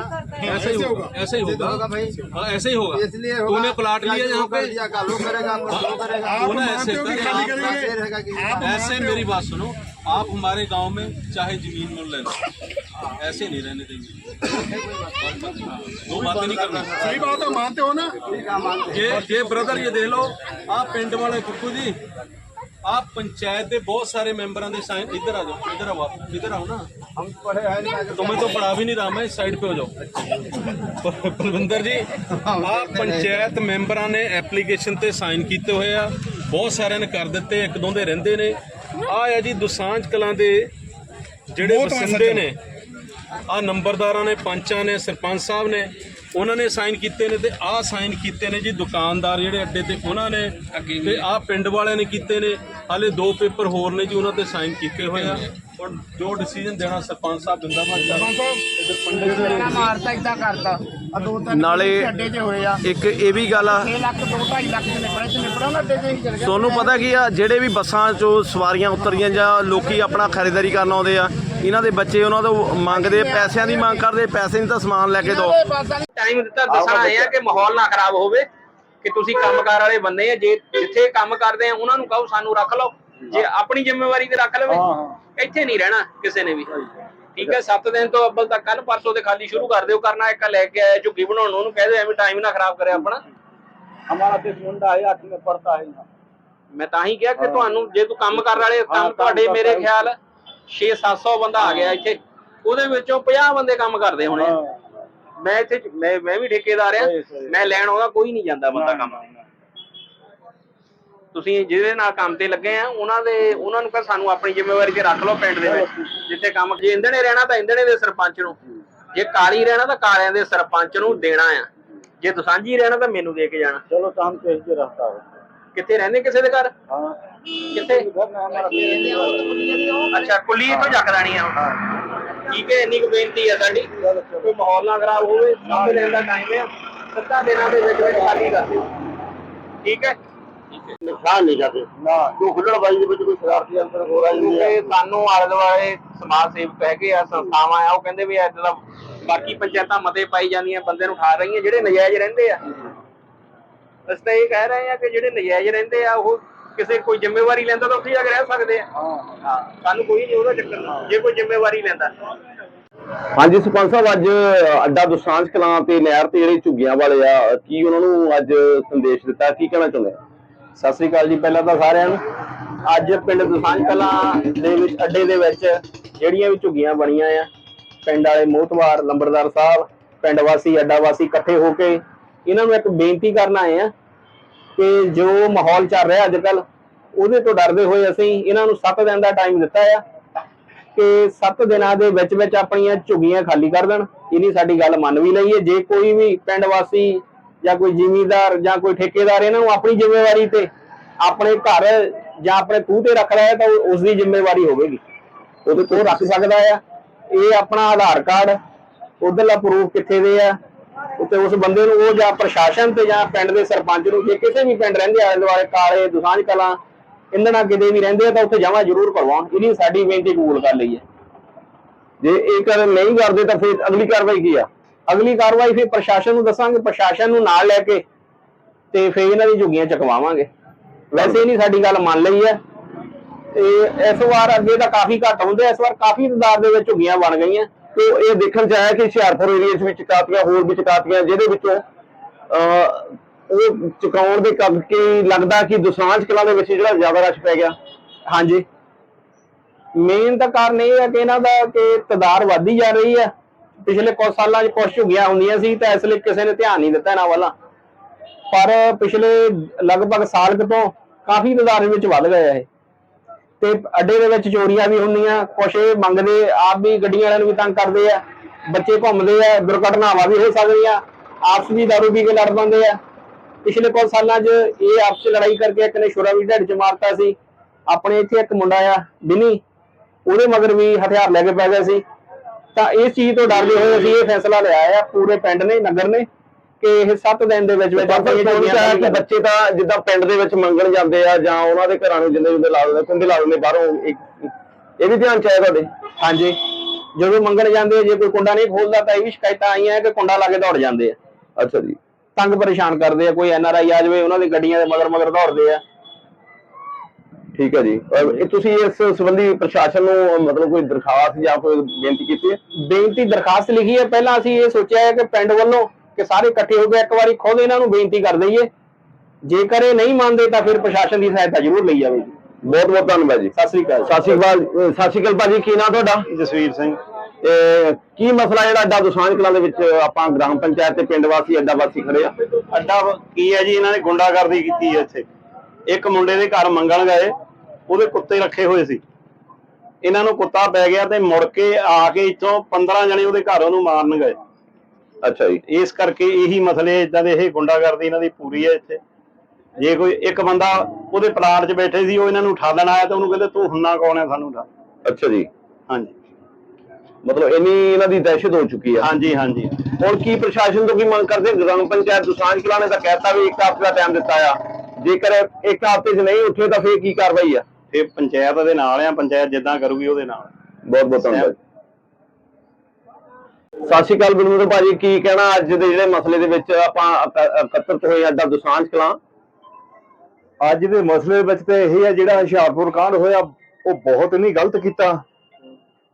[SPEAKER 2] ऐसा ही होगा ऐसा ही
[SPEAKER 5] ये तो होगा
[SPEAKER 2] होगा
[SPEAKER 5] भाई
[SPEAKER 2] हाँ ऐसा ही होगा
[SPEAKER 5] इसलिए होगा
[SPEAKER 2] तूने प्लाट लिया
[SPEAKER 5] कि
[SPEAKER 2] यहाँ
[SPEAKER 5] वो कर
[SPEAKER 2] पे
[SPEAKER 5] दिया का लोग करेगा वो करेगा
[SPEAKER 3] आप
[SPEAKER 2] वो ना
[SPEAKER 3] मानते
[SPEAKER 2] ऐसे
[SPEAKER 3] हो कि
[SPEAKER 2] करें,
[SPEAKER 3] खाली
[SPEAKER 2] आप-
[SPEAKER 5] अपना
[SPEAKER 3] करेंगे
[SPEAKER 5] शेर हैगा कि
[SPEAKER 3] आप
[SPEAKER 2] ऐसे
[SPEAKER 3] मानते हो?
[SPEAKER 2] मेरी बात सुनो आप हमारे गांव में चाहे जमीन मोल ले लो ऐसे नहीं रहने देंगे दो बातें नहीं करना
[SPEAKER 3] सही बात है मानते हो ना
[SPEAKER 2] ये ये ब्रदर ये देख लो आप पिंड वाले कुक्कू जी आप पंचायत ਦੇ ਬਹੁਤ ਸਾਰੇ ਮੈਂਬਰਾਂ ਦੇ ਸਾਈਨ ਇੱਧਰ ਆ ਜਾਓ ਇੱਧਰ ਆਓ आप, इधर आओ ना
[SPEAKER 5] हम पढ़े हैं नहीं
[SPEAKER 2] तो मैं तो पढ़ा भी नहीं रहा मैं साइड पे हो जाओ ਬਲਵਿੰਦਰ ਜੀ ਆ ਪੰਚਾਇਤ ਮੈਂਬਰਾਂ ਨੇ ਐਪਲੀਕੇਸ਼ਨ ਤੇ ਸਾਈਨ ਕੀਤੇ ਹੋਏ ਆ ਬਹੁਤ ਸਾਰਿਆਂ ਨੇ ਕਰ ਦਿੱਤੇ ਇੱਕ ਦੋ ਦੇ ਰਹਿੰਦੇ ਨੇ ਆ ਆ ਜੀ ਦੁਸਾਂਝ ਕਲਾਂ ਦੇ ਜਿਹੜੇ
[SPEAKER 3] ਬਹੁਤ
[SPEAKER 2] ਵਸਿੰਦੇ
[SPEAKER 3] ਸੱਜਣ।
[SPEAKER 2] ਨੇ ਆ ਨੰਬਰਦਾਰਾਂ ਨੇ ਪੰਚਾਂ ਨੇ ਸਰਪੰਚ ਸਾਹਿਬ ਨੇ ਉਹਨਾਂ ਨੇ ਸਾਈਨ ਕੀਤੇ ਨੇ ਤੇ ਆਹ ਸਾਈਨ ਕੀਤੇ ਨੇ ਜੀ ਦੁਕਾਨਦਾਰ ਜਿਹੜੇ ਅੱਡੇ ਤੇ ਉਹਨਾਂ ਨੇ ਤੇ ਆਹ ਪਿੰਡ ਵਾਲਿਆਂ ਨੇ ਕੀਤੇ ਨੇ। ਹਾਲੇ ਦੋ ਪੇਪਰ ਹੋਰ ਨੇ ਜੀ ਉਹਨਾਂ ਤੇ ਸਾਈਨ ਕੀਤੇ ਹੋਏ ਆ। ਹੁਣ ਜੋ ਡਿਸੀਜਨ ਦੇਣਾ ਸਰਪੰਚ ਸਾਹਿਬ ਦਿੰਦਾ ਵਾ। ਸਰਪੰਚ ਪੰਡਿਤ ਜੀ
[SPEAKER 5] ਮਾਰਤਾ ਇਦਾਂ ਕਰਤਾ। ਆ ਦੋ ਤਿੰਨ
[SPEAKER 1] ਨਾਲੇ
[SPEAKER 5] ਅੱਡੇ 'ਚ ਹੋਏ ਆ।
[SPEAKER 1] ਇੱਕ ਇਹ ਵੀ ਗੱਲ ਆ।
[SPEAKER 5] 6 ਲੱਖ 2 2.5 ਲੱਖ ਦੇ ਨਿਪੜੇ ਤੇ ਨਿਪੜਾ ਨਾ ਅੱਡੇ 'ਚ ਚਲ ਗਿਆ
[SPEAKER 1] ਤੁਹਾਨੂੰ ਪਤਾ ਕੀ ਆ ਜਿਹੜੇ ਵੀ ਬੱਸਾਂ 'ਚੋਂ ਸਵਾਰੀਆਂ ਉਤਰੀਆਂ ਜਾਂ ਲੋਕੀ ਆਪਣਾ ਖਰੀਦਦਾਰੀ ਕਰਨ ਆਉਂਦੇ ਆ ਇਹਨਾਂ ਦੇ ਬੱਚੇ ਉਹਨਾਂ ਤੋਂ ਮੰਗਦੇ ਪੈਸਿਆਂ ਦੀ ਮੰਗ ਕਰਦੇ ਪੈਸੇ ਨਹੀਂ ਤਾਂ ਸਮਾਨ ਲੈ ਕੇ ਦਿਓ
[SPEAKER 8] ਟਾਈਮ ਦਿੱਤਾ ਦੱਸਣਾ ਆਏ ਆ ਕਿ ਮਾਹੌਲ ਨਾ ਖਰਾਬ ਹੋਵੇ ਕਿ ਤੁਸੀਂ ਕੰਮਕਾਰ ਵਾਲੇ ਬੰਦੇ ਆ ਜੇ ਜਿੱਥੇ ਕੰਮ ਕਰਦੇ ਆ ਉਹਨਾਂ ਨੂੰ ਕਹੋ ਸਾਨੂੰ ਰੱਖ ਲਓ। ਜੇ ਆਪਣੀ ਜ਼ਿੰਮੇਵਾਰੀ ਤੇ ਰੱਖ ਲਵੇ ਇੱਥੇ ਨਹੀਂ ਰਹਿਣਾ ਕਿਸੇ ਨੇ ਵੀ। ਠੀਕ ਹੈ 7 ਦਿਨ ਤੋਂ ਅੱਬਲ ਤੱਕ ਕੱਲ ਪਰਸੋਂ ਦੇ ਖਾਲੀ ਸ਼ੁਰੂ ਕਰ ਦਿਓ ਕਰਨਾ ਇੱਕ ਲੈ ਕੇ ਆਇਆ ਝੁੱਗੀ ਬਣਾਉਣ ਨੂੰ ਕਹਿ ਦਿਓ ਐਵੇਂ ਟਾਈਮ ਨਾ ਖਰਾਬ ਕਰੇ ਆਪਣਾ।
[SPEAKER 5] ਹਮਾਰਾ ਤੇ ਮੁੰਡਾ ਹੈ ਅੱਠ ਮੇ ਪੜਤਾ ਹੈ
[SPEAKER 8] ਮੈਂ ਤਾਂ ਹੀ ਕਿਹਾ ਕਿ ਤੁਹਾਨੂੰ ਜੇ ਤੂੰ ਕੰਮ ਕਰਨ ਵਾਲੇ ਕੰਮ ਤੁਹਾਡੇ ਮੇਰੇ ਖਿਆਲ 6-700 ਬੰਦਾ ਆ ਗਿਆ ਇੱਥੇ ਉਹਦੇ ਵਿੱਚੋਂ 50 ਬੰਦੇ ਕੰਮ ਕਰਦੇ ਹੋਣੇ ਆ। ਮੈਂ ਇੱਥੇ ਮੈਂ ਮੈਂ ਵੀ ਠੇਕੇਦਾਰ ਆ ਮੈਂ ਲੈਣ ਆਉਂਦਾ ਕੋਈ ਨਹੀਂ ਜਾਂਦਾ ਬੰਦਾ ਕੰਮ ਤੁਸੀਂ ਜਿਹਦੇ ਨਾਲ ਕੰਮ ਤੇ ਲੱਗੇ ਆ ਉਹਨਾਂ ਦੇ ਉਹਨਾਂ ਨੂੰ ਕਹ ਸਾਨੂੰ ਆਪਣੀ ਜ਼ਿੰਮੇਵਾਰੀ ਤੇ ਰੱਖ ਲਓ ਪਿੰਡ ਦੇ ਵਿੱਚ ਜਿੱਥੇ ਕੰਮ ਜੇ ਇੰਦਣੇ ਰਹਿਣਾ ਤਾਂ ਇੰਦਣੇ ਦੇ ਸਰਪੰਚ ਨੂੰ ਜੇ ਕਾਲੀ ਰਹਿਣਾ ਤਾਂ ਕਾਲਿਆਂ ਦੇ ਸਰਪੰਚ ਨੂੰ ਦੇਣਾ ਆ ਜੇ ਦੁਸਾਂਝੀ ਰਹਿਣਾ ਤਾਂ ਮੈਨੂੰ ਦੇ ਕੇ ਜਾਣਾ
[SPEAKER 5] चलो तो हम तेज के रास्ता है
[SPEAKER 8] ਕਿੱਥੇ ਰਹਿੰਦੇ ਕਿਸੇ ਦੇ ਘਰ? ਕਿੱਥੇ? ਅੱਛਾ ਕੁੱਲੀ ਤੋਂ ਜਗਦਾਣੀ ਆ। ਠੀਕ ਹੈ ਇੰਨੀ ਕੁ ਬੇਨਤੀ ਹੈ ਸਾਡੀ। ਕੋਈ ਮਾਹੌਲ ਨਾ ਖਰਾਬ ਹੋਵੇ ਸਾਹਮਣੇ ਲੈਣ ਦਾ ਟਾਈਮ ਹੈ ਸੱਤਾ ਦਿਨਾਂ ਦੇ ਵਿੱਚ ਵਿੱਚ ਖਾਲੀ ਕਰ ਦਿਓ। ਠੀਕ ਹੈ?
[SPEAKER 5] ਨਿਸ਼ਾਨ ਨਹੀਂ ਜਾਂਦੇ ਨਾ ਜੋ ਹੁੱਲੜਬਾਜ਼ੀ ਦੇ ਵਿੱਚ ਕੋਈ ਸ਼ਰਾਰਤੀ ਅੰਦਰ ਹੋ ਰਿਹਾ
[SPEAKER 8] ਨਹੀਂ ਹੈ ਸਾਨੂੰ ਆਲੇ ਦੁਆਲੇ ਸਮਾਜ ਸੇਵਕ ਹੈਗੇ ਆ ਸੰਸਥਾਵਾਂ ਆ ਉਹ ਕਹਿੰਦੇ ਵੀ ਇਦਾਂ ਦਾ ਬਾਕੀ ਪੰਚਾਇਤਾਂ ਮਤੇ ਪਾਈ ਜਾਂਦੀਆਂ ਬੰਦੇ ਨੂੰ ਉਠਾ ਰਹੀਆਂ ਜਿਹੜੇ ਨਜਾਇਜ਼ ਰਹਿੰਦੇ ਆ। ਅਸੀਂ ਤਾਂ ਇਹ ਕਹਿ ਰਹੇ ਆ ਕਿ ਜਿਹੜੇ ਨਜਾਇਜ਼ ਰਹਿੰਦੇ ਆ ਉਹ ਕਿਸੇ ਕੋਈ ਜ਼ਿੰਮੇਵਾਰੀ ਲੈਂਦਾ ਤਾਂ ਉੱਥੇ ਜਾ ਕੇ ਰਹਿ ਸਕਦੇ ਆ। ਹਾਂ। ਸਾਨੂੰ ਕੋਈ ਨਹੀਂ ਉਹਦਾ ਚੱਕਰ। ਨਹੀਂ ਜੇ ਕੋਈ ਜ਼ਿੰਮੇਵਾਰੀ ਲੈਂਦਾ।
[SPEAKER 1] ਹਾਂਜੀ ਸਰਪੰਚ ਸਾਹਿਬ ਅੱਜ ਅੱਡਾ ਦੁਸਾਂਝ ਕਲਾਂ ਤੇ ਨਹਿਰ ਤੇ ਜਿਹੜੇ ਝੁੱਗੀਆਂ ਵਾਲੇ ਆ ਕੀ ਉਹਨਾਂ ਨੂੰ ਅੱਜ ਸੰਦੇਸ਼ ਦਿੱਤਾ? ਕੀ ਕਹਿਣਾ ਚਾਹੁੰਦੇ
[SPEAKER 9] ਸਤਿ ਸ੍ਰੀ ਅਕਾਲ ਜੀ ਪਹਿਲਾਂ ਤਾਂ ਸਾਰਿਆਂ ਨੂੰ। ਅੱਜ ਪਿੰਡ ਦੁਸਾਂਝ ਕਲਾਂ ਦੇ ਵਿੱਚ ਅੱਡੇ ਦੇ ਵਿੱਚ ਜਿਹੜੀਆਂ ਵੀ ਝੁੱਗੀਆਂ ਬਣੀਆਂ ਆ ਪਿੰਡ ਵਾਲੇ ਮੋਹਤਵਾਰ ਲੰਬੜਦਾਰ ਸਾਹਿਬ ਪਿੰਡ ਵਾਸੀ ਅੱਡਾ ਵਾਸੀ ਇਕੱਠੇ ਹੋ ਕੇ ਇਹਨਾਂ ਨੂੰ ਇੱਕ ਬੇਨਤੀ ਕਰਨ ਆਏ ਆ ਕਿ ਜੋ ਮਾਹੌਲ ਚੱਲ ਰਿਹਾ ਅੱਜ ਕੱਲ ਉਹਦੇ ਤੋਂ ਡਰਦੇ ਹੋਏ ਅਸੀਂ ਇਹਨਾਂ ਨੂੰ 7 ਦਿਨ ਦਾ ਟਾਈਮ ਦਿੱਤਾ ਆ ਕਿ 7 ਦਿਨਾਂ ਦੇ ਵਿੱਚ ਵਿੱਚ ਆਪਣੀਆਂ ਝੁੱਗੀਆਂ ਖਾਲੀ ਕਰ ਦੇਣ। ਇਹਨੀ ਸਾਡੀ ਗੱਲ ਮੰਨ ਵੀ ਲਈਏ। ਜੇ ਕੋਈ ਵੀ ਪਿੰਡ ਵਾਸੀ ਜਾਂ ਕੋਈ ਜ਼ਿਮੀਂਦਾਰ ਜਾਂ ਕੋਈ ਠੇਕੇਦਾਰ ਇਹਨਾਂ ਨੂੰ ਆਪਣੀ ਜ਼ਿੰਮੇਵਾਰੀ ਤੇ ਆਪਣੇ ਘਰ ਜਾਂ ਆਪਣੇ ਖੂਹ ਤੇ ਰੱਖ ਰਿਹਾ ਤਾਂ ਉਸ ਦੀ ਜ਼ਿੰਮੇਵਾਰੀ ਹੋਵੇਗੀ। ਉਹਦੇ ਤੋਂ ਰੱਖ ਸਕਦਾ ਆ। ਇਹ ਆਪਣਾ ਆਧਾਰ ਕਾਰਡ, ਉਧਰਲਾ ਪ੍ਰੂਫ ਕਿੱਥੇ ਦੇ ਆ? ਉੱਤੇ ਉਸ ਬੰਦੇ ਨੂੰ ਉਹ ਜਾਂ ਪ੍ਰਸ਼ਾਸਨ ਤੇ ਜਾਂ ਪਿੰਡ ਦੇ ਸਰਪੰਚ ਨੂੰ, ਜੇ ਕਿਸੇ ਵੀ ਪਿੰਡ ਰਹਿੰਦੇ ਆਲੇ ਦੁਆਲੇ ਕਾਲੇ, ਦੁਸਾਂਝ ਕਲਾਂ ਇੰਦਣਾ ਕਿਤੇ ਵੀ ਰਹਿੰਦੇ ਆ, ਤਾਂ ਉੱਥੇ ਜਮਾ ਜ਼ਰੂਰ ਕਰਵਾਉਣ। ਇਹਦੀ ਸਾਡੀ ਬੇਨਤੀ ਕਬੂਲ ਕਰ ਲਈ ਹੈ
[SPEAKER 1] ਜੇ ਇਹ ਕਰ ਨਹੀਂ ਕਰਦੇ ਤਾਂ ਫਿਰ ਅਗਲੀ ਕਾਰਵਾਈ ਕੀ ਆ?
[SPEAKER 9] ਅਗਲੀ ਕਾਰਵਾਈ ਫਿਰ ਪ੍ਰਸ਼ਾਸਨ ਨੂੰ ਦੱਸਾਂਗੇ, ਪ੍ਰਸ਼ਾਸਨ ਨੂੰ ਨਾਲ ਲੈ ਕੇ ਤੇ ਫਿਰ ਇਹਨਾਂ ਦੀ ਝੁੱਗੀਆਂ ਚਕਵਾਵਾਂਗੇ। ਵੈਸੇ ਨਹੀਂ ਸਾਡੀ ਗੱਲ ਮੰਨ ਲਈ ਹੈ ਤੇ ਇਸ ਵਾਰ ਅੱਗੇ ਤਾਂ ਕਾਫੀ ਘੱਟ ਹੁੰਦੇ ਇਸ ਵਾਰ ਕਾਫੀ ਤਾਦਾਦ ਦੇ ਵਿੱਚ ਝੁੱਗੀਆਂ ਬਣ ਗਈਆਂ।
[SPEAKER 1] ਤੇ ਇਹ ਦੇਖਣ ਚ ਆਇਆ ਕਿ ਹੁਸ਼ਿਆਰਪੁਰ ਏਰੀਆ ਵਿੱਚ ਚਕਾਤੀਆਂ ਹੋਰ ਵੀ ਚਕਾਤੀਆਂ ਜਿਹਦੇ ਵਿੱਚੋਂ ਉਹ ਚੁਕਾਉਣ ਦੇ ਕਰਕੇ ਲੱਗਦਾ ਕਿ ਦੁਸਾਂਝ ਕਲਾਂ ਦੇ ਵਿੱਚ ਜਿਹੜਾ ਜ਼ਿਆਦਾ ਰਸ਼ ਪੈ ਗਿਆ?
[SPEAKER 9] ਹਾਂਜੀ। ਮੇਨ ਤਾਂ ਕਾਰਨ ਇਹ ਹੈ ਕਿ ਇਹਨਾਂ ਦਾ ਕਿ ਤਦਾਰ ਵੱਧਦੀ ਜਾ ਰਹੀ ਹੈ ਪਿਛਲੇ ਕੁਝ ਸਾਲਾਂ 'ਚ ਕੁਝ ਝੁੱਗੀਆਂ ਹੁੰਦੀਆਂ ਸੀ ਤਾਂ ਇਸ ਲਈ ਕਿਸੇ ਨੇ ਧਿਆਨ ਨਹੀਂ ਦਿੱਤਾ ਇਹਨਾਂ ਵੱਲ। ਪਰ ਪਿਛਲੇ ਲਗਭਗ ਸਾਲ ਕੁ ਤੋਂ ਕਾਫੀ ਤਦਾਰ ਵਿੱਚ ਵੱਧ ਗਏ ਇਹ। ਤੇ ਅੱਡੇ ਦੇ ਵਿੱਚ ਚੋਰੀਆਂ ਵੀ ਹੁੰਦੀਆਂ, ਕੁਛ ਇਹ ਮੰਗਦੇ, ਆਪ ਵੀ ਗੱਡੀਆਂ ਵਾਲਿਆਂ ਨੂੰ ਵੀ ਤੰਗ ਕਰਦੇ ਆ, ਬੱਚੇ ਘੁੰਮਦੇ ਆ, ਦੁਰਘਟਨਾਵਾਂ ਵੀ ਹੋ ਸਕਦੀਆਂ, ਆਪਸ ਵੀ ਦਾਰੂ ਪੀ ਕੇ ਲੜ ਪੈਂਦੇ ਆ। ਪਿਛਲੇ ਕੁਝ ਸਾਲਾਂ 'ਚ ਇਹ ਆਪਸ 'ਚ ਲੜਾਈ ਕਰਕੇ ਇੱਕ ਨੇ ਛੁਰਾ ਵੀ ਢਿੱਡ 'ਚ ਮਾਰਤਾ ਸੀ। ਆਪਣੇ ਇੱਥੇ ਇੱਕ ਮੁੰਡਾ ਆ, ਬਿਨੀ, ਉਹਦੇ ਮਗਰ ਵੀ ਹਥਿਆਰ ਲੈ ਕੇ ਪੈ ਗਿਆ ਸੀ। ਤਾਂ ਇਸ ਚੀਜ਼ ਤੋਂ ਡਰਦੇ ਹੋਏ ਅਸੀਂ ਇਹ ਫੈਸਲਾ ਲਿਆ ਆ, ਪੂਰੇ ਪਿੰਡ ਨੇ, ਨਗਰ ਨੇ ਕਿ ਇਹ 7 ਦਿਨ ਦੇ ਵਿੱਚ ਵਿੱਚ ਆਪਾਂ ਇਹ
[SPEAKER 1] ਕਿ ਬੱਚੇ ਤਾਂ ਜਿੱਦਾਂ ਪਿੰਡ ਦੇ ਵਿੱਚ ਮੰਗਣ ਜਾਂਦੇ ਆ ਜਾਂ ਉਹਨਾਂ ਦੇ ਘਰਾਂ ਨੂੰ ਜਿੰਦੇ ਜਿੰਦੇ ਲਾ ਦਿੰਦੇ ਕੁੰਡੇ ਲਾ ਦਿੰਦੇ ਬਾਹਰੋਂ ਇੱਕ- ਇਹ ਵੀ ਧਿਆਨ ਚ ਆਇਆ ਤੁਹਾਡੇ?
[SPEAKER 9] ਹਾਂਜੀ। ਜਦੋਂ ਮੰਗਣ ਜਾਂਦੇ ਜੇ ਕੋਈ ਕੁੰਡਾ ਨਹੀਂ ਖੋਲਦਾ ਤਾਂ ਇਹ ਵੀ ਸ਼ਿਕਾਇਤਾਂ ਆਈਆਂ ਕਿ ਕੁੰਡਾ ਲਾ ਕੇ ਦੌੜ ਜਾਂਦੇ ਆ।
[SPEAKER 1] ਅੱਛਾ ਜੀ।
[SPEAKER 9] ਤੰਗ ਪਰੇਸ਼ਾਨ ਕਰਦੇ ਆ ਕੋਈ ਐਨਆਰਆਈ ਆ ਜਾਵੇ ਉਹਨਾਂ ਦੀ ਗੱਡੀਆਂ ਦੇ ਮਗਰ ਮਗਰ ਦੌੜਦੇ ਆ।
[SPEAKER 1] ਠੀਕ ਹੈ ਜੀ। ਇਹ ਤੁਸੀਂ ਇਸ ਸੰਬੰਧੀ ਪ੍ਰਸ਼ਾਸਨ ਨੂੰ ਮਤਲਬ ਕੋਈ ਦਰਖਾਸਤ ਜਾਂ ਕੋਈ ਬੇਨਤੀ ਕੀਤੀ ਹੈ?
[SPEAKER 9] ਬੇਨਤੀ ਦਰਖਾਸਤ ਲਿਖੀ ਹੈ। ਪਹਿਲਾਂ ਅਸੀਂ ਇਹ ਸੋਚਿਆ ਹੈ ਕਿ ਪਿੰਡ ਵੱਲੋਂ ਕਿ ਸਾਰੇ ਇਕੱਠੇ ਹੋ ਕੇ ਇੱਕ ਵਾਰੀ ਖੁਦ ਇਹਨਾਂ ਨੂੰ ਬੇਨਤੀ ਕਰ ਦਈਏ। ਜੇਕਰ ਇਹ ਨਹੀਂ ਮੰਨਦੇ ਤਾਂ ਫਿਰ ਪ੍ਰਸ਼ਾਸਨ ਦੀ ਸਹਾਇਤਾ ਜ਼ਰੂਰ ਲਈ ਜਾਵੇਗੀ।
[SPEAKER 1] ਬਹੁਤ ਬਹੁਤ ਧੰਨਵਾਦ ਜੀ।
[SPEAKER 9] ਸਤਿ ਸ੍ਰੀ ਅਕਾਲ
[SPEAKER 1] ਸਤਿ ਸ਼੍ਰੀ ਅਕਾਲ ਸਤਿ ਸ਼੍ਰੀ ਅਕਾਲ ਭਾਜੀ ਕੀ ਨਾਮ ਤੁਹਾਡਾ?
[SPEAKER 5] ਜਸਵੀਰ ਸਿੰਘ।
[SPEAKER 1] ਤੇ ਕੀ ਮਸਲਾ ਜਿਹੜਾ ਅੱਡਾ ਦੁਸਾਂਝ ਕਲਾਂ ਦੇ ਵਿੱਚ ਆਪਾਂ ਗ੍ਰਾਮ ਪੰਚਾਇਤ ਤੇ ਪਿੰਡ ਵਾਸੀ ਅੱਡਾ ਵਾਸੀ ਖੜੇ ਆ?
[SPEAKER 5] ਅੱਡਾ ਕੀ ਹੈ ਜੀ? ਇਹਨਾਂ ਨੇ ਗੁੰਡਾਗਰਦੀ ਕੀਤੀ ਹੈ ਇੱਥੇ। ਇੱਕ ਮੁੰਡੇ ਦੇ ਘਰ ਮੰਗਣ ਗਏ ਉਹਦੇ ਕੁੱਤੇ ਰੱਖੇ ਹੋਏ ਸੀ। ਇਹਨਾਂ ਨੂੰ ਕੁੱਤਾ ਪੈ ਗਿਆ ਤੇ ਮੁੜ ਕੇ ਆ ਕੇ ਇੱਥੋਂ 15 ਜਣੇ ਉਹਦੇ ਘਰ ਉਹਨੂੰ ਮਾਰਨ ਗਏ।
[SPEAKER 1] ਅੱਛਾ ਜੀ।
[SPEAKER 5] ਇਸ ਕਰਕੇ ਇਹੀ ਮਸਲੇ ਇਦਾਂ ਦੇ ਇਹ ਗੁੰਡਾਗਰਦੀ ਇਹਨਾਂ ਦੀ ਪੂਰੀ ਹੈ ਇੱਥੇ। ਜੇ ਕੋਈ ਇੱਕ ਬੰਦਾ ਉਹਦੇ ਪਲਾਟ 'ਚ ਬੈਠੇ ਸੀ ਉਹ ਇਹਨਾਂ ਨੂੰ ਉਠਾਲਣ ਆਇਆ ਤਾਂ ਉਹਨੂੰ ਕਹਿੰਦੇ ਤੂੰ ਹੁੰਨਾ ਕੌਣ ਹੈ ਸਾਨੂੰ ਉਠਾ?
[SPEAKER 1] ਅੱਛਾ ਜੀ।
[SPEAKER 5] ਹਾਂਜੀ।
[SPEAKER 1] ਮਤਲਬ ਇੰਨੀ ਇਹਨਾਂ ਦੀ ਦਹਿਸ਼ਤ ਹੋ ਚੁੱਕੀ ਆ।
[SPEAKER 5] ਹਾਂਜੀ ਹਾਂਜੀ।
[SPEAKER 1] ਹੁਣ ਕੀ ਪ੍ਰਸ਼ਾਸਨ ਤੋਂ ਕੀ ਮੰਗ ਕਰਦੇ? ਗ੍ਰਾਮ ਪੰਚਾਇਤ ਦੁਸਾਂਝ ਕਲਾਂ ਨੇ ਤਾਂ ਕਹਿਤਾ ਵੀ ਇੱਕ ਹਫ਼ਤੇ ਦਾ ਟਾਈਮ ਦਿੱਤਾ ਆ। ਜੇਕਰ ਇੱਕ ਹਫ਼ਤੇ 'ਚ ਨਹੀਂ ਉੱਠੇ ਤਾਂ ਫੇਰ ਕੀ ਕਾਰਵਾਈ ਆ?
[SPEAKER 5] ਇਹ ਪੰਚਾਇਤ ਦੇ ਨਾਲ ਆ ਪੰਚਾਇਤ ਜਿੱਦਾਂ ਕਰੂਗੀ ਉਹਦੇ ਨਾਲ।
[SPEAKER 1] ਬਹੁਤ ਬਹੁਤ ਧੰਨਵਾਦ। ਸਤਿ ਸ਼੍ਰੀ ਅਕਾਲ ਬਲਵਿੰਦਰ ਭਾਜੀ ਕੀ ਕਹਿਣਾ ਅੱਜ ਦੇ ਜਿਹੜੇ ਮਸਲੇ ਦੇ ਵਿੱਚ ਆਪਾਂ ਇਕ- ਇਕੱਤਰਤ ਹੋਏ ਅੱਡਾ ਦੁਸਾਂਝ ਕਲਾਂ?
[SPEAKER 10] ਅੱਜ ਦੇ ਮਸਲੇ ਵਿੱਚ ਤੇ ਇਹ ਹੈ ਜਿਹੜਾ ਹੁਸ਼ਿਆਰਪੁਰ ਕਾਂਡ ਹੋਇਆ ਉਹ ਬਹੁਤ ਨਹੀਂ ਗਲਤ ਕੀਤਾ।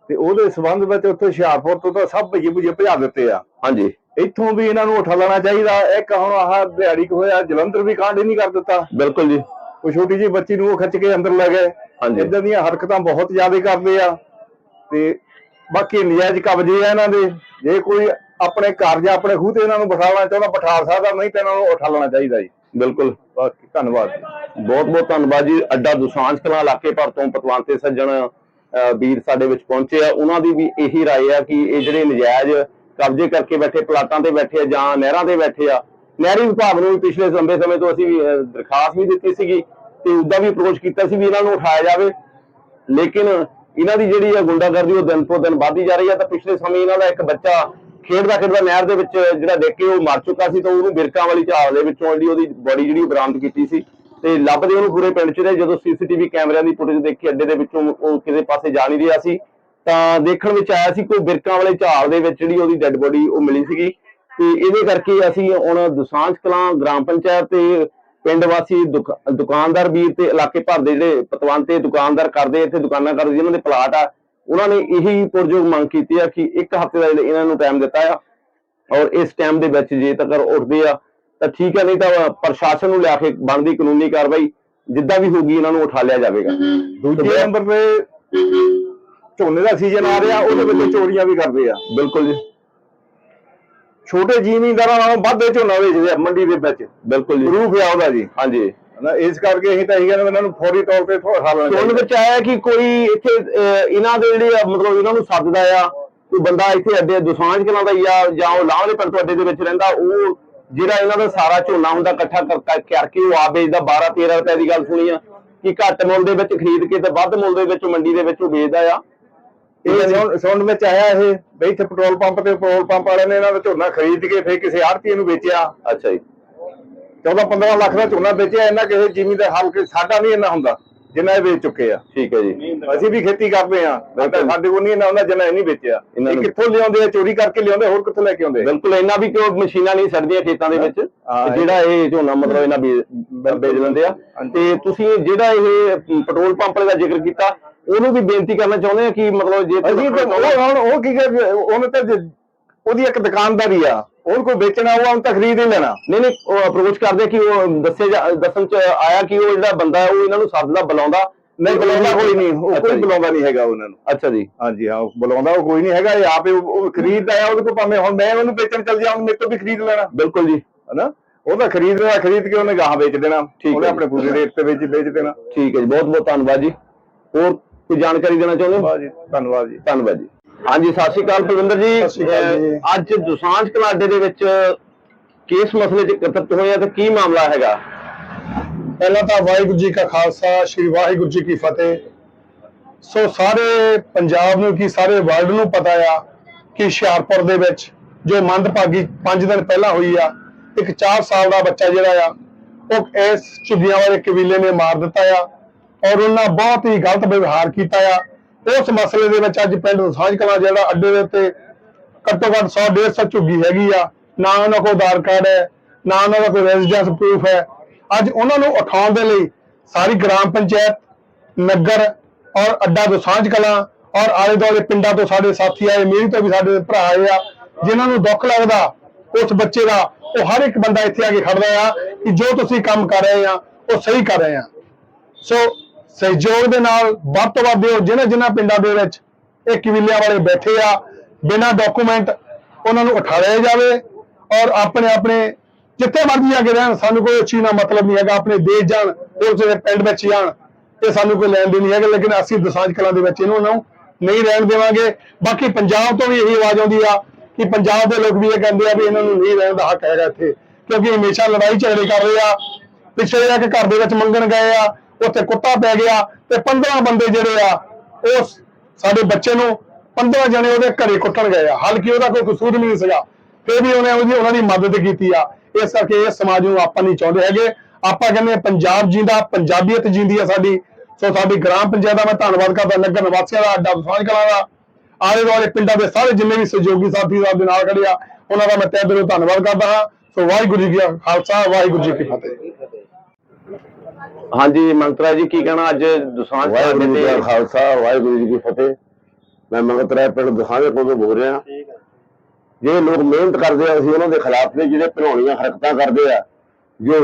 [SPEAKER 10] ਤੇ ਉਹਦੇ ਸਬੰਧ ਵਿੱਚ ਉੱਥੇ ਹੁਸ਼ਿਆਰਪੁਰ ਤੋਂ ਤਾਂ ਸਭ ਭੱਜੇ ਭੁਜੇ ਭਜਾ ਦਿੱਤੇ ਆ।
[SPEAKER 1] ਹਾਂਜੀ।
[SPEAKER 10] ਇੱਥੋਂ ਵੀ ਇਹਨਾਂ ਨੂੰ ਉਠਾ ਲੈਣਾ ਚਾਹੀਦਾ। ਇੱਕ ਹੁਣ ਆਹ ਦਿਹਾੜੀ ਕੁ ਹੋਇਆ ਜਲੰਧਰ ਵੀ ਕਾਂਡ ਹੀ ਨਹੀਂ ਕਰ ਦਿੱਤਾ।
[SPEAKER 1] ਬਿਲਕੁਲ ਜੀ।
[SPEAKER 10] ਉਹ ਛੋਟੀ ਜਿਹੀ ਬੱਚੀ ਨੂੰ ਉਹ ਖਿੱਚ ਕੇ ਅੰਦਰ ਲੈ ਗਏ। ਇਦਾਂ ਦੀਆਂ ਹਰਕਤਾਂ ਬਹੁਤ ਜ਼ਿਆਦਾ ਕਰਦੇ ਆ। ਤੇ ਬਾਕੀ ਨਜਾਇਜ਼ ਕਬਜ਼ੇ ਆ ਇਹਨਾਂ ਦੇ ਜੇ ਕੋਈ ਆਪਣੇ ਘਰ ਜਾਂ ਆਪਣੇ ਖੂਹ ਤੇ ਇਹਨਾਂ ਨੂੰ ਬਿਠਾਉਣਾ ਚਾਹੁੰਦਾ ਬਿਠਾ ਸਕਦਾ ਨਹੀਂ ਤਾਂ ਇਹਨਾਂ ਨੂੰ ਉਠਾ ਲੈਣਾ ਚਾਹੀਦਾ ਜੀ
[SPEAKER 1] ਬਿਲਕੁਲ
[SPEAKER 10] ਬਾਕੀ ਧੰਨਵਾਦ ਜੀ
[SPEAKER 1] ਬਹੁਤ ਬਹੁਤ ਧੰਨਵਾਦ ਜੀ ਅੱਡਾ ਦੁਸਾਂਝ ਕਲਾਂ ਇਲਾਕੇ ਭਰ ਤੋਂ ਪਤਵੰਤ ਤੇ ਸੱਜਣ ਅਹ, ਵੀਰ ਸਾਡੇ ਵਿੱਚ ਪਹੁੰਚੇ ਆ ਉਹਨਾਂ ਦੀ ਵੀ ਇਹੀ رائے ਆ ਕਿ ਇਹ ਜਿਹੜੇ ਨਜਾਇਜ਼ ਕਬਜ਼ੇ ਕਰਕੇ ਬੈਠੇ ਪਲਾਟਾਂ ਤੇ ਬੈਠੇ ਆ ਜਾਂ ਨਹਿਰਾਂ ਤੇ ਬੈਠੇ ਆ ਨਹਿਰੀ ਵਿਭਾਗ ਨੂੰ ਵੀ ਪਿਛਲੇ ਲੰਬੇ ਸਮੇਂ ਤੋਂ ਅਸੀਂ ਵੀ ਅਹ, ਦਰਖਾਸਤ ਵੀ ਦਿੱਤੀ ਸੀਗੀ ਤੇ ਉਹਦਾ ਵੀ ਅਪਰੋਚ ਕੀਤਾ ਸੀ ਵੀ ਇਹਨਾਂ ਨੂੰ ਉਠਾਇਆ ਜਾਵੇ ਲੇਕਿਨ ਇਹਨਾਂ ਦੀ ਜਿਹੜੀ ਹੈ ਗੁੰਡਾਗਰਦੀ ਉਹ ਦਿਨ ਤੋਂ ਦਿਨ ਵੱਧਦੀ ਜਾ ਰਹੀ ਹੈ ਤਾਂ ਪਿਛਲੇ ਸਮੇਂ ਇਹਨਾਂ ਦਾ ਇੱਕ ਬੱਚਾ ਖੇਡਦਾ ਖੇਡਦਾ ਨਹਿਰ ਦੇ ਵਿੱਚ ਜਿਹੜਾ ਡਿੱਗ ਕੇ ਉਹ ਮਰ ਚੁੱਕਾ ਸੀ ਤਾਂ ਉਹਨੂੰ ਬਿਰਕਾਂ ਵਾਲੀ ਝਾਲ ਦੇ ਵਿੱਚੋਂ ਜਿਹੜੀ ਉਹਦੀ ਬੋਡੀ ਜਿਹੜੀ ਬਰਾਮਦ ਕੀਤੀ ਸੀ ਤੇ ਲੱਭਦੇ ਉਹਨੂੰ ਪੂਰੇ ਪਿੰਡ 'ਚ ਰਹੇ ਜਦੋਂ ਸੀਸੀਟੀਵੀ ਕੈਮਰਿਆਂ ਦੀ ਫੁਟੇਜ ਦੇਖੀ ਅੱਡੇ ਦੇ ਵਿੱਚੋਂ ਉਹ ਕਿਸੇ ਪਾਸੇ ਜਾ ਨਹੀਂ ਰਿਹਾ ਸੀ ਤਾਂ ਦੇਖਣ ਵਿੱਚ ਆਇਆ ਸੀ ਕੋਈ ਬਿਰਕਾਂ ਵਾਲੇ ਝਾਲ ਦੇ ਵਿੱਚ ਜਿਹੜੀ ਉਹਦੀ ਡੈੱਡ ਬੋਡੀ ਉਹ ਮਿਲੀ ਸੀਗੀ ਤੇ ਇਹਦੇ ਕਰਕੇ ਅਸੀਂ ਹੁਣ ਦੁਸਾਂਝ ਕਲਾਂ ਗ੍ਰਾਮ ਪੰਚਾਇਤ ਤੇ ਪਿੰਡ ਵਾਸੀ ਦੁਕ- ਦੁਕਾਨਦਾਰ ਵੀਰ ਤੇ ਇਲਾਕੇ ਭਰ ਦੇ ਜਿਹੜੇ ਪਤਵੰਤ ਤੇ ਦੁਕਾਨਦਾਰ ਕਰਦੇ ਇੱਥੇ ਦੁਕਾਨਾਂ ਕਰਦੇ ਜਿਨ੍ਹਾਂ ਦੇ ਪਲਾਟ ਆ ਉਹਨਾਂ ਨੇ ਇਹੀ ਪੁਰਜੋਗ ਮੰਗ ਕੀਤੀ ਆ ਕਿ ਇੱਕ ਹਫ਼ਤੇ ਦਾ ਜਿਹੜਾ ਇਹਨਾਂ ਨੂੰ ਟਾਈਮ ਦਿੱਤਾ ਆ ਔਰ ਇਸ ਟਾਈਮ ਦੇ ਵਿੱਚ ਜੇ ਤੱਕ ਉੱਠਦੇ ਆ ਤਾਂ ਠੀਕ ਹੈ ਨਹੀਂ ਤਾਂ ਪ੍ਰਸ਼ਾਸਨ ਨੂੰ ਲਿਆ ਕੇ ਬਣਦੀ ਕਾਨੂੰਨੀ ਕਾਰਵਾਈ ਜਿੱਦਾਂ ਵੀ ਹੋਗੀ ਇਹਨਾਂ ਨੂੰ ਉਠਾ ਲਿਆ ਜਾਵੇਗਾ।
[SPEAKER 10] ਦੂਜੇ ਨੰਬਰ ਤੇ ਝੋਨੇ ਦਾ ਸੀਜ਼ਨ ਆ ਰਿਹਾ ਉਹਦੇ ਵਿੱਚ ਚੋਰੀਆਂ ਵੀ ਕਰਦੇ ਆ।
[SPEAKER 1] ਬਿਲਕੁਲ ਜੀ।
[SPEAKER 10] ਛੋਟੇ ਜ਼ਿਮੀਂਦਾਰਾਂ ਨਾਲੋਂ ਵੱਧ ਇਹ ਝੋਨਾ ਵੇਚਦੇ ਆ ਮੰਡੀ ਦੇ ਵਿੱਚ।
[SPEAKER 1] ਬਿਲਕੁਲ ਜੀ।
[SPEAKER 10] ਪ੍ਰੂਫ ਆ ਉਹਦਾ ਜੀ।
[SPEAKER 1] ਹਾਂਜੀ।
[SPEAKER 10] ਹਨਾ ਇਸ ਕਰਕੇ ਅਸੀਂ ਤਾਂ ਇਹੀ ਕਹਿੰਦੇ ਇਹਨਾਂ ਨੂੰ ਫੌਰੀ ਤੌਰ ਤੇ ਉਠਾ ਲੈਣਾ ਚਾਹੀਦਾ।
[SPEAKER 1] ਵਿੱਚ ਆਇਆ ਕਿ ਕੋਈ ਇੱਥੇ ਇਹਨਾਂ ਦੇ ਜਿਹੜੇ ਮਤਲਬ ਇਹਨਾਂ ਨੂੰ ਸੱਦਦਾ ਆ ਕੋਈ ਬੰਦਾ ਇੱਥੇ ਅੱਡੇ ਦੁਸਾਂਝ ਕਲਾਂ ਦਾ ਆ ਜਾਂ ਉਹ ਲਾਹੌਰੇ ਪਿੰਡ ਤੋਂ ਅੱਡੇ ਦੇ ਵਿੱਚ ਰਹਿੰਦਾ ਉਹ ਜਿਹੜਾ ਇਹਨਾਂ ਦਾ ਸਾਰਾ ਝੋਨਾ ਹੁੰਦਾ ਇਕੱਠਾ ਕਰ- ਕਰ- ਕਰਕੇ ਉਹ ਆਪ ਵੇਚਦਾ 12 13 ਰੁਪਏ ਦੀ ਗੱਲ ਸੁਣੀ ਆ ਕਿ ਘੱਟ ਮੁੱਲ ਦੇ ਵਿੱਚ ਖਰੀਦ ਕੇ ਤੇ ਵੱਧ ਮੁੱਲ ਦੇ ਵਿੱਚ ਮੰਡੀ ਦੇ ਵਿੱਚ ਉਹ ਵੇਚਦਾ ਆ।
[SPEAKER 10] ਇਹ ਸੁਣ- ਸੁਣਨ ਵਿੱਚ ਆਇਆ ਇਹ ਵੀ ਇੱਥੇ ਪੈਟਰੋਲ ਪੰਪ ਤੇ ਪੈਟਰੋਲ ਪੰਪ ਵਾਲਿਆਂ ਨੇ ਇਹਨਾਂ ਦਾ ਝੋਨਾ ਖਰੀਦ ਕੇ ਫਿਰ ਕਿਸੇ ਆੜਤੀਏ ਨੂੰ ਵੇਚਿਆ।
[SPEAKER 1] ਅੱਛਾ ਜੀ।
[SPEAKER 10] 14 15 ਲੱਖ ਦਾ ਝੋਨਾ ਵੇਚਿਆ ਇਹਨਾਂ ਕਿਸੇ ਜ਼ਿਮੀਂਦਾਰ ਹਲਕੇ ਸਾਡਾ ਨਹੀਂ ਇੰਨਾ ਹੁੰਦਾ ਜਿੰਨਾ ਇਹ ਵੇਚ ਚੁੱਕੇ ਆ।
[SPEAKER 1] ਠੀਕ ਹੈ ਜੀ।
[SPEAKER 10] ਅਸੀਂ ਵੀ ਖੇਤੀ ਕਰਦੇ ਆ ਸਾਡੇ ਕੋਲ ਨਹੀਂ ਇੰਨਾ ਹੁੰਦਾ ਜਿੰਨਾ ਇਹ ਨਹੀਂ ਵੇਚਿਆ।
[SPEAKER 1] ਇਹਨਾਂ
[SPEAKER 10] ਇਹ ਕਿੱਥੋਂ ਲਿਆਉਂਦੇ ਆ? ਚੋਰੀ ਕਰਕੇ ਲਿਆਉਂਦੇ ਹੋਰ ਕਿੱਥੋਂ ਲੈ ਕੇ ਆਉਂਦੇ?
[SPEAKER 1] ਬਿਲਕੁਲ ਇਹਨਾਂ ਵੀ ਕਿਉਂ ਮਸ਼ੀਨਾਂ ਨਹੀਂ ਛੱਡਦੀਆਂ ਖੇਤਾਂ ਦੇ ਵਿੱਚ? ਜਿਹੜਾ ਇਹ ਝੋਨਾ ਮਤਲਬ ਇਹਨਾਂ ਵੇਚ ਲੈਂਦੇ ਆ। ਤੇ ਤੁਸੀਂ ਜਿਹੜਾ ਇਹ ਪੈਟਰੋਲ ਪੰਪ ਦਾ ਜ਼ਿਕਰ ਕੀਤਾ ਉਹਨੂੰ ਵੀ ਬੇਨਤੀ ਕਰਨਾ ਚਾਹੁੰਦੇ ਆ ਕਿ ਮਤਲਬ ਜੇ
[SPEAKER 10] ਅਸੀਂ ਤਾਂ ਉਹ ਹੁਣ ਉਹ ਕੀ ਕਰ ਉਹਨੇ ਤਾਂ ਜੇ- ਉਹਦੀ ਇੱਕ ਦੁਕਾਨਦਾਰੀ ਆ ਉਹ ਕੋਈ ਵੇਚਣਾ ਉਹ ਉਹਨੂੰ ਤਾਂ ਖਰੀਦ ਹੀ ਲੈਣਾ।
[SPEAKER 1] ਨਹੀਂ ਨਹੀਂ ਉਹ ਅਪਰੋਚ ਕਰਦੇ ਕਿ ਉਹ ਦੱਸੇ ਜਾ- ਦੱਸਣ ਚ ਆਇਆ ਕਿ ਉਹ ਜਿਹੜਾ ਬੰਦਾ ਹੈ ਉਹ ਇਹਨਾਂ ਨੂੰ ਸੱਦਦਾ ਬੁਲਾਉਂਦਾ।
[SPEAKER 10] ਨਹੀਂ ਬੁਲਾਉਂਦਾ ਕੋਈ ਨਹੀਂ ਉਹ ਕੋਈ। ਬੁਲਾਉਂਦਾ ਨਹੀਂ ਹੈਗਾ ਉਹਨਾਂ ਨੂੰ।
[SPEAKER 1] ਅੱਛਾ ਜੀ।
[SPEAKER 10] ਹਾਂਜੀ ਹਾਂ ਉਹ ਬੁਲਾਉਂਦਾ ਉਹ ਕੋਈ ਨਹੀਂ ਹੈਗਾ ਇਹ ਆਪੇ ਉਹ ਉਹ ਖਰੀਦਦਾ ਆ ਉਹਦੇ ਕੋਲ ਭਾਵੇਂ ਹੁਣ ਮੈਂ ਉਹਨੂੰ ਵੇਚਣ ਚੱਲ ਜਾਵਾਂ ਮੇਰੇ ਤੋਂ ਵੀ ਖਰੀਦ ਲੈਣਾ।
[SPEAKER 1] ਬਿਲਕੁਲ ਜੀ।
[SPEAKER 10] ਹਨਾ? ਉਹ ਤਾਂ ਖਰੀਦ ਰਿਹਾ ਖਰੀਦ ਕੇ ਉਹਨੇ ਗਾਹ ਵੇਚ ਦੇਣਾ।
[SPEAKER 1] ਠੀਕ
[SPEAKER 10] ਉਹਨੇ। ਆਪਣੇ ਪੂਰੇ ਰੇਟ ਤੇ ਵੇਚ ਵੇਚ ਦੇਣਾ।
[SPEAKER 1] ਠੀਕ ਹੈ ਜੀ ਬਹੁਤ ਬਹੁਤ ਧੰਨਵਾਦ ਜੀ। ਹੋਰ ਕੋਈ ਜਾਣਕਾਰੀ ਦੇਣਾ ਚਾਹੁੰਦੇ ਹੋ?
[SPEAKER 10] ਜੀ ਧੰਨਵਾਦ ਜੀ।
[SPEAKER 1] ਧੰਨਵਾਦ ਜੀ। ਹਾਂਜੀ ਸਤਿ ਸ਼੍ਰੀ ਅਕਾਲ ਪ੍ਰਵਿੰਦਰ ਜੀ।
[SPEAKER 10] ਸਤਿ ਸ਼੍ਰੀ ਅਕਾਲ ਜੀ।
[SPEAKER 1] ਅਹ ਅੱਜ ਦੁਸਾਂਝ ਕਲਾਡੇ ਦੇ ਵਿੱਚ ਕਿਸ ਮਸਲੇ 'ਚ ਇਕੱਤਰਤ ਹੋਏ ਆ ਤੇ ਕੀ ਮਾਮਲਾ ਹੈਗਾ?
[SPEAKER 3] ਪਹਿਲਾਂ ਤਾਂ ਵਾਹਿਗੁਰੂ ਜੀ ਕਾ ਖਾਲਸਾ ਸ੍ਰੀ ਵਾਹਿਗੁਰੂ ਜੀ ਕੀ ਫਤਿਹ। ਸੋ ਸਾਰੇ ਪੰਜਾਬ ਨੂੰ ਕੀ ਸਾਰੇ ਵਰਲਡ ਨੂੰ ਪਤਾ ਆ ਕਿ ਹੁਸ਼ਿਆਰਪੁਰ ਦੇ ਵਿੱਚ ਜੋ ਮੰਦਭਾਗੀ 5 ਦਿਨ ਪਹਿਲਾਂ ਹੋਈ ਆ ਇੱਕ 4 ਸਾਲ ਦਾ ਬੱਚਾ ਜਿਹੜਾ ਆ ਉਹ ਇਸ ਝੁੱਗੀਆਂ ਵਾਲੇ ਕਬੀਲੇ ਨੇ ਮਾਰ ਦਿੱਤਾ ਆ। ਔਰ ਉਹਨਾਂ ਬਹੁਤ ਹੀ ਗਲਤ ਵਿਵਹਾਰ ਕੀਤਾ ਆ। ਉਸ ਮਸਲੇ ਦੇ ਵਿੱਚ ਅੱਜ ਪਿੰਡ ਸਾਂਝ ਕਲਾਂ ਜਿਹੜਾ ਅੱਡੇ ਦੇ ਉੱਤੇ ਘੱਟੋ ਘੱਟ 100 150 ਝੁੱਗੀ ਹੈਗੀ ਆ। ਨਾ ਉਹਨਾਂ ਕੋਲ ਆਧਾਰ ਕਾਰਡ ਹੈ, ਨਾ ਉਹਨਾਂ ਦਾ ਕੋਈ ਰੈਜ਼ੀਡੈਂਸ ਪ੍ਰੂਫ ਹੈ। ਅੱਜ ਉਹਨਾਂ ਨੂੰ ਉਠਾਉਣ ਦੇ ਲਈ ਸਾਰੀ ਗ੍ਰਾਮ ਪੰਚਾਇਤ, ਨਗਰ ਔਰ ਅੱਡਾ ਤੋਂ ਸਾਂਝ ਕਲਾਂ ਔਰ ਆਲੇ ਦੁਆਲੇ ਪਿੰਡਾਂ ਤੋਂ ਸਾਡੇ ਸਾਥੀ ਆਏ, ਮੇਰੀ ਤੋਂ ਵੀ ਸਾਡੇ ਭਰਾ ਆਏ ਆ, ਜਿਨ੍ਹਾਂ ਨੂੰ ਦੁੱਖ ਲੱਗਦਾ, ਉਸ ਬੱਚੇ ਦਾ, ਉਹ ਹਰ ਇੱਕ ਬੰਦਾ ਇੱਥੇ ਆ ਕੇ ਖੜਦਾ ਆ ਕਿ ਜੋ ਤੁਸੀਂ ਕੰਮ ਕਰ ਰਹੇ ਆ, ਉਹ ਸਹੀ ਕਰ ਰਹੇ ਆ। ਸੋ ਸਹਿਯੋਗ ਦੇ ਨਾਲ ਵੱਧ ਤੋਂ ਵੱਧ ਦਿਓ, ਜਿਨ੍ਹਾਂ ਜਿਨ੍ਹਾਂ ਪਿੰਡਾਂ ਦੇ ਵਿੱਚ ਇਹ ਕਬੀਲਿਆਂ ਵਾਲੇ ਬੈਠੇ ਆ, ਬਿਨਾਂ ਡਾਕੂਮੈਂਟ ਉਹਨਾਂ ਨੂੰ ਉਠਾਇਆ ਜਾਵੇ ਔਰ ਆਪਣੇ ਆਪਣੇ ਜਿੱਥੇ ਮਰਜ਼ੀ ਆ ਕੇ ਰਹਿਣ, ਸਾਨੂੰ ਕੋਈ ਚੀਜ਼ ਨਾਲ ਮਤਲਬ ਨਹੀਂ ਹੈਗਾ, ਆਪਣੇ ਦੇਸ਼ ਜਾਣ ਉਸ ਦੇ ਪਿੰਡ ਵਿੱਚ ਜਾਣ ਇਹ ਸਾਨੂੰ ਕੋਈ ਲੈਣ ਦੇ ਨਹੀਂ ਹੈਗਾ, ਲੇਕਿਨ ਅਸੀਂ ਦਸਾਂਜ ਕਲਾਂ ਦੇ ਵਿੱਚ ਇਹਨਾਂ ਨੂੰ ਨਹੀਂ ਰਹਿਣ ਦੇਵਾਂਗੇ। ਬਾਕੀ ਪੰਜਾਬ ਤੋਂ ਵੀ ਇਹੀ ਆਵਾਜ਼ ਆਉਂਦੀ ਆ ਕਿ ਪੰਜਾਬ ਦੇ ਲੋਕ ਵੀ ਇਹ ਕਹਿੰਦੇ ਆ ਵੀ ਇਹਨਾਂ ਨੂੰ ਨਹੀਂ ਰਹਿਣ ਦਾ ਹੱਕ ਹੈਗਾ ਇੱਥੇ, ਕਿਉਂਕਿ ਹਮੇਸ਼ਾ ਲੜਾਈ ਝਗੜੇ ਕਰ ਰਹੇ ਆ ਪਿੱਛੇ ਜਾ ਕੇ ਘਰ ਦੇ ਵਿੱਚ ਮੰਗਣ ਗਏ ਆ ਉੱਥੇ ਕੁੱਤਾ ਪੈ ਗਿਆ ਤੇ 15 ਬੰਦੇ ਜਿਹੜੇ ਆ, ਉਹ ਸਾਡੇ ਬੱਚੇ ਨੂੰ 15 ਜਣੇ ਉਹਦੇ ਘਰੇ ਕੁੱਟਣ ਗਏ ਆ। ਹਾਲਾਂਕਿ ਉਹਦਾ ਕੋਈ ਕਸੂਰ ਨਹੀਂ ਸੀਗਾ। ਫਿਰ ਵੀ ਉਹਨੇ ਉਹਦੀ ਉਹਨਾਂ ਦੀ ਮਦਦ ਕੀਤੀ ਆ। ਇਸ ਕਰਕੇ ਇਹ ਸਮਾਜ ਨੂੰ ਆਪਾਂ ਨਹੀਂ ਚਾਹੁੰਦੇ ਹੈਗੇ। ਆਪਾਂ ਕਹਿੰਦੇ ਪੰਜਾਬ ਜਿੰਦਾ, ਪੰਜਾਬੀਅਤ ਜਿੰਦੀ ਆ ਸਾਡੀ। ਸੋ ਸਾਡੀ ਗ੍ਰਾਮ ਪੰਚਾਇਤ ਦਾ ਮੈਂ ਧੰਨਵਾਦ ਕਰਦਾ। ਨਗਰ ਨਿਵਾਸੀਆਂ ਦਾ, ਅੱਡਾ ਸਾਂਝ ਕਲਾਂ ਦਾ। ਆਲੇ ਦੁਆਲੇ ਪਿੰਡਾਂ ਦੇ ਸਾਰੇ ਜਿੰਨੇ ਵੀ ਸਹਿਯੋਗੀ ਸਾਥੀ ਸਾਡੇ ਨਾਲ ਖੜੇ ਆ, ਉਹਨਾਂ ਦਾ ਮੈਂ ਤਹਿ ਦਿਲੋਂ ਧੰਨਵਾਦ ਕਰਦਾ ਹਾਂ। ਸੋ ਵਾਹਿਗੁਰੂ ਜੀ ਕੀ ਖਾਲਸਾ, ਵਾਹਿਗੁਰੂ ਜੀ ਕੀ ਫਤਿਹ।
[SPEAKER 1] ਹਾਂਜੀ ਮੰਤਰਾ ਜੀ ਕੀ ਕਹਿਣਾ? ਅੱਜ ਦੁਸਾਂਝ
[SPEAKER 10] ਵਾਹਿਗੁਰੂ ਜੀ
[SPEAKER 1] ਕਲਾਂ
[SPEAKER 10] ਕਾ
[SPEAKER 1] ਦੇ
[SPEAKER 10] ਖਾਲਸਾ ਵਾਹਿਗੁਰੂ ਜੀ ਕੀ ਫਤਿਹ। ਮੈਂ ਮੰਗਤ ਰਾਏ ਪਿੰਡ ਦਸਾਂਗੇ ਕੋਲੋਂ ਬੋਲ ਰਿਹਾ। ਜਿਹੜੇ ਲੋਕ ਮਿਹਨਤ ਕਰਦੇ ਆ ਅਸੀਂ ਉਹਨਾਂ ਦੇ ਖਿਲਾਫ ਨੇ ਜਿਹੜੇ ਭਿਆਉਣੀਆਂ ਹਰਕਤਾਂ ਕਰਦੇ ਆ ਜੋ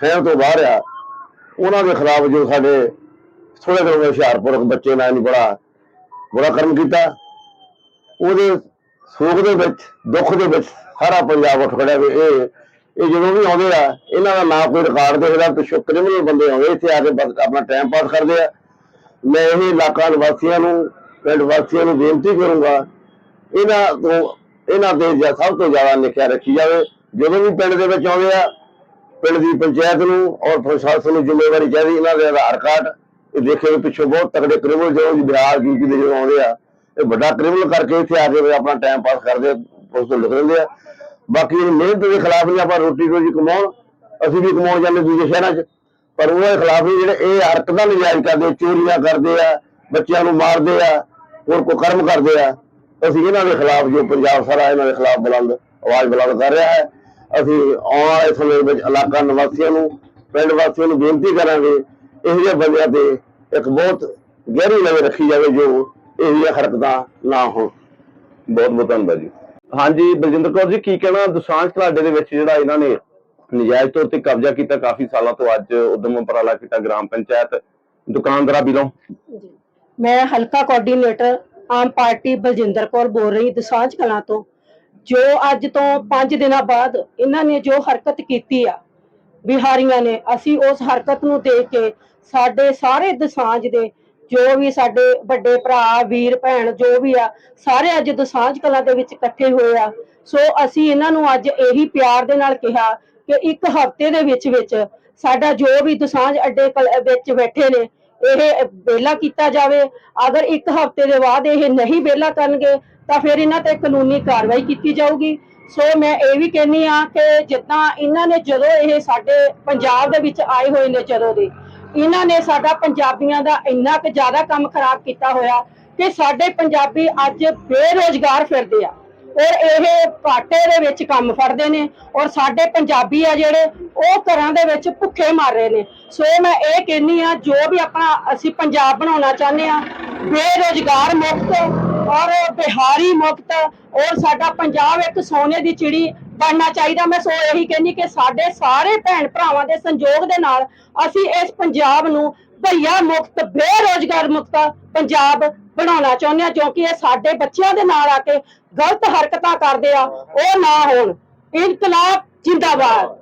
[SPEAKER 10] ਸਹਿਮ ਤੋਂ ਬਾਹਰ ਆ ਉਹਨਾਂ ਦੇ ਖਿਲਾਫ ਜੋ ਸਾਡੇ ਥੋੜੇ ਦਿਨ ਹੁਸ਼ਿਆਰਪੁਰ ਬੱਚੇ ਨਾਲ ਨਹੀਂ ਪੜਾ ਬੁਰਾ ਕਰਮ ਕੀਤਾ। ਉਹਦੇ ਸੋਗ ਦੇ ਵਿੱਚ ਦੁੱਖ ਦੇ ਵਿੱਚ ਸਾਰਾ ਪੰਜਾਬ ਉੱਠ ਖੜਿਆ ਵੀ ਇਹ ਇਹ ਜਦੋਂ ਵੀ ਆਉਂਦੇ ਆ ਇਹਨਾਂ ਦਾ ਨਾ ਕੋਈ ਰਿਕਾਰਡ ਦੇਖਦਾ ਪਿੱਛੋਂ ਕ੍ਰਿਮੀਨਲ ਬੰਦੇ ਆਉਂਦੇ ਇੱਥੇ ਆ ਕੇ ਬਸ ਆਪਣਾ ਟਾਈਮ ਪਾਸ ਕਰਦੇ ਆ। ਮੈਂ ਇਹ ਇਲਾਕਾ ਨਿਵਾਸੀਆਂ ਨੂੰ ਪਿੰਡ ਵਾਸੀਆਂ ਨੂੰ ਬੇਨਤੀ ਕਰੂੰਗਾ ਇਹਨਾਂ ਤੋਂ ਇਹਨਾਂ ਤੇ ਸਭ ਤੋਂ ਜ਼ਿਆਦਾ ਨਿਖਿਆ ਰੱਖੀ ਜਾਵੇ। ਜਦੋਂ ਵੀ ਪਿੰਡ ਦੇ ਵਿੱਚ ਆਉਂਦੇ ਆ ਪਿੰਡ ਦੀ ਪੰਚਾਇਤ ਨੂੰ ਔਰ ਪ੍ਰਸ਼ਾਸਨ ਨੂੰ ਜ਼ਿੰਮੇਵਾਰੀ ਚਾਹੀਦੀ ਇਹਨਾਂ ਦੇ ਆਧਾਰ ਕਾਰਡ ਇਹ ਦੇਖੇ ਵੀ ਪਿੱਛੋਂ ਬਹੁਤ ਤਕੜੇ ਕ੍ਰਿਮੀਨਲ ਜਦੋਂ ਬਿਹਾਰ ਕੀ ਕੀ ਦੇ ਜਦੋਂ ਆਉਂਦੇ ਆ ਇਹ ਵੱਡਾ ਕ੍ਰਿਮੀਨਲ ਕਰਕੇ ਇੱਥੇ ਆ ਕੇ ਆਪਣਾ ਟਾਈਮ ਪਾਸ ਕਰਦੇ ਆ, ਤੋਂ ਲਿਖ ਦਿੰਦੇ ਆ। ਬਾਕੀ ਇਹ ਮਿਹਨਤ ਦੇ ਖਿਲਾਫ ਨਹੀਂ ਆਪਾਂ ਰੋਟੀ ਰੋਜੀ ਕਮਾਉਣ, ਅਸੀਂ ਵੀ ਕਮਾਉਣ ਜਾਂਦੇ ਦੂਜੇ ਸ਼ਹਿਰਾਂ 'ਚ। ਪਰ ਉਹਨਾਂ ਦੇ ਖਿਲਾਫ ਨਹੀਂ ਜਿਹੜੇ ਇਹ ਹਰਕਤਾਂ ਨਜਾਇਜ਼ ਕਰਦੇ ਚੋਰੀਆਂ ਕਰਦੇ ਆ, ਬੱਚਿਆਂ ਨੂੰ ਮਾਰਦੇ ਆ, ਹੋਰ ਕੋ ਕਰਮ ਕਰਦੇ ਆ, ਅਸੀਂ ਇਹਨਾਂ ਦੇ ਖਿਲਾਫ ਜੋ ਪੰਜਾਬ ਸਾਰਾ ਇਹਨਾਂ ਦੇ ਖਿਲਾਫ ਬੁਲੰਦ, ਆਵਾਜ਼ ਬੁਲੰਦ ਕਰ ਰਿਹਾ ਹੈ। ਅਸੀਂ ਆਉਣ ਵਾਲੇ ਸਮੇਂ ਵਿੱਚ ਇਲਾਕਾ ਨਿਵਾਸੀਆਂ ਨੂੰ, ਪਿੰਡ ਵਾਸੀਆਂ ਨੂੰ ਬੇਨਤੀ ਕਰਾਂਗੇ, ਇਹੋ ਜਿਹੇ ਬੰਦਿਆਂ ਤੇ ਇੱਕ ਬਹੁਤ ਗਹਿਰੀ ਨਜ਼ਰ ਰੱਖੀ ਜਾਵੇ ਜੋ ਇਹੋ ਜਿਹੀਆਂ ਹਰਕਤਾਂ ਨਾ ਹੋਣ। ਬਹੁਤ ਬਹੁਤ ਧੰਨਵਾਦ ਜੀ। ਹਾਂਜੀ, ਬਲਜਿੰਦਰ ਕੌਰ ਜੀ, ਕੀ ਕਹਿਣਾ? ਦੁਸਾਂਝ ਘਲਾਡੇ ਦੇ ਵਿੱਚ ਜਿਹੜਾ ਇਹਨਾਂ ਨੇ ਨਜਾਇਜ਼ ਤੌਰ ਤੇ ਕਬਜ਼ਾ ਕੀਤਾ ਕਾਫੀ ਸਾਲਾਂ ਤੋਂ ਅੱਜ ਉਦਮ ਉਪਰਾਲਾ ਕੀਤਾ ਗ੍ਰਾਮ ਪੰਚਾਇਤ ਦੁਕਾਨਦਾਰਾਂ ਬਿਲੋਂ।
[SPEAKER 11] ਮੈਂ ਹਲਕਾ ਕੋਆਰਡੀਨੇਟਰ ਆਮ ਪਾਰਟੀ ਬਲਜਿੰਦਰ ਕੌਰ ਬੋਲ ਰਹੀ ਦੁਸਾਂਝ ਕਲਾਂ ਤੋਂ। ਜੋ ਅੱਜ ਤੋਂ 5 ਦਿਨਾਂ ਬਾਅਦ ਇਹਨਾਂ ਨੇ ਜੋ ਹਰਕਤ ਕੀਤੀ ਆ ਬਿਹਾਰੀਆਂ ਨੇ, ਅਸੀਂ ਉਸ ਹਰਕਤ ਨੂੰ ਦੇਖ ਕੇ ਸਾਡੇ ਸਾਰੇ ਦਸਾਂਝ ਦੇ ਜੋ ਵੀ ਸਾਡੇ ਵੱਡੇ ਭਰਾ, ਵੀਰ, ਭੈਣ, ਜੋ ਵੀ ਆ, ਸਾਰੇ ਅੱਜ ਦਸਾਂਝ ਕਲਾ ਦੇ ਵਿੱਚ ਇਕੱਠੇ ਹੋਏ ਆ। ਸੋ ਅਸੀਂ ਇਹਨਾਂ ਨੂੰ ਅੱਜ ਇਹੀ ਪਿਆਰ ਦੇ ਨਾਲ ਕਿਹਾ ਕਿ ਇੱਕ ਹਫ਼ਤੇ ਦੇ ਵਿੱਚ ਵਿੱਚ ਸਾਡਾ ਜੋ ਵੀ ਦਸਾਂਝ ਅੱਡੇ ਵਿੱਚ ਬੈਠੇ ਨੇ, ਇਹ ਵਿਹਲਾ ਕੀਤਾ ਜਾਵੇ। ਅਗਰ ਇੱਕ ਹਫ਼ਤੇ ਦੇ ਬਾਅਦ ਇਹ ਨਹੀਂ ਵਿਹਲਾ ਕਰਨਗੇ, ਤਾਂ ਫਿਰ ਇਹਨਾਂ ਤੇ ਕਾਨੂੰਨੀ ਕਾਰਵਾਈ ਕੀਤੀ ਜਾਊਗੀ। ਸੋ ਮੈਂ ਇਹ ਵੀ ਕਹਿੰਨੀ ਆ ਕਿ ਜਿੱਦਾਂ ਇਹਨਾਂ ਨੇ ਜਦੋਂ ਇਹ ਸਾਡੇ ਪੰਜਾਬ ਦੇ ਵਿੱਚ ਆਏ ਹੋਏ ਨੇ ਜਦੋਂ ਦੇ ਇਹਨਾਂ ਨੇ ਸਾਡਾ ਪੰਜਾਬੀਆਂ ਦਾ ਇੰਨਾ ਕੁ ਜ਼ਿਆਦਾ ਕੰਮ ਖਰਾਬ ਕੀਤਾ ਹੋਇਆ ਕਿ ਸਾਡੇ ਪੰਜਾਬੀ ਅੱਜ ਬੇਰੋਜ਼ਗਾਰ ਫਿਰਦੇ ਆ। ਔਰ ਇਹ ਪਾਟੇ ਦੇ ਵਿੱਚ ਕੰਮ ਫੜਦੇ ਨੇ ਔਰ ਸਾਡੇ ਪੰਜਾਬੀ ਆ ਜਿਹੜੇ, ਉਹ ਘਰਾਂ ਦੇ ਵਿੱਚ ਭੁੱਖੇ ਮਰ ਰਹੇ ਨੇ। ਸੋ ਮੈਂ ਇਹ ਕਹਿੰਨੀ ਆ ਜੋ ਵੀ ਆਪਣਾ ਅਸੀਂ ਪੰਜਾਬ ਬਣਾਉਣਾ ਚਾਹੁੰਦੇ ਆ ਬੇਰੋਜ਼ਗਾਰ ਮੁਕਤ ਔਰ ਬਿਹਾਰੀ ਮੁਕਤ ਔਰ ਸਾਡਾ ਪੰਜਾਬ ਇੱਕ ਸੋਨੇ ਦੀ ਚਿੜੀ ਬਣਨਾ ਚਾਹੀਦਾ। ਮੈਂ ਸੋ ਇਹੀ ਕਹਿੰਨੀ ਕਿ ਸਾਡੇ ਸਾਰੇ ਭੈਣ ਭਰਾਵਾਂ ਦੇ ਸੰਯੋਗ ਦੇ ਨਾਲ ਅਸੀਂ ਇਸ ਪੰਜਾਬ ਨੂੰ ਭਈਆ ਮੁਕਤ, ਬੇਰੋਜ਼ਗਾਰ ਮੁਕਤ ਪੰਜਾਬ ਬਣਾਉਣਾ ਚਾਹੁੰਦੇ ਹਾਂ, ਕਿਉਂਕਿ ਇਹ ਸਾਡੇ ਬੱਚਿਆਂ ਦੇ ਨਾਲ ਆ ਕੇ ਗਲਤ ਹਰਕਤਾਂ ਕਰਦੇ ਆ, ਉਹ ਨਾ ਹੋਣ। ਇਨਕਲਾਬ ਜਿੰਦਾਬਾਦ।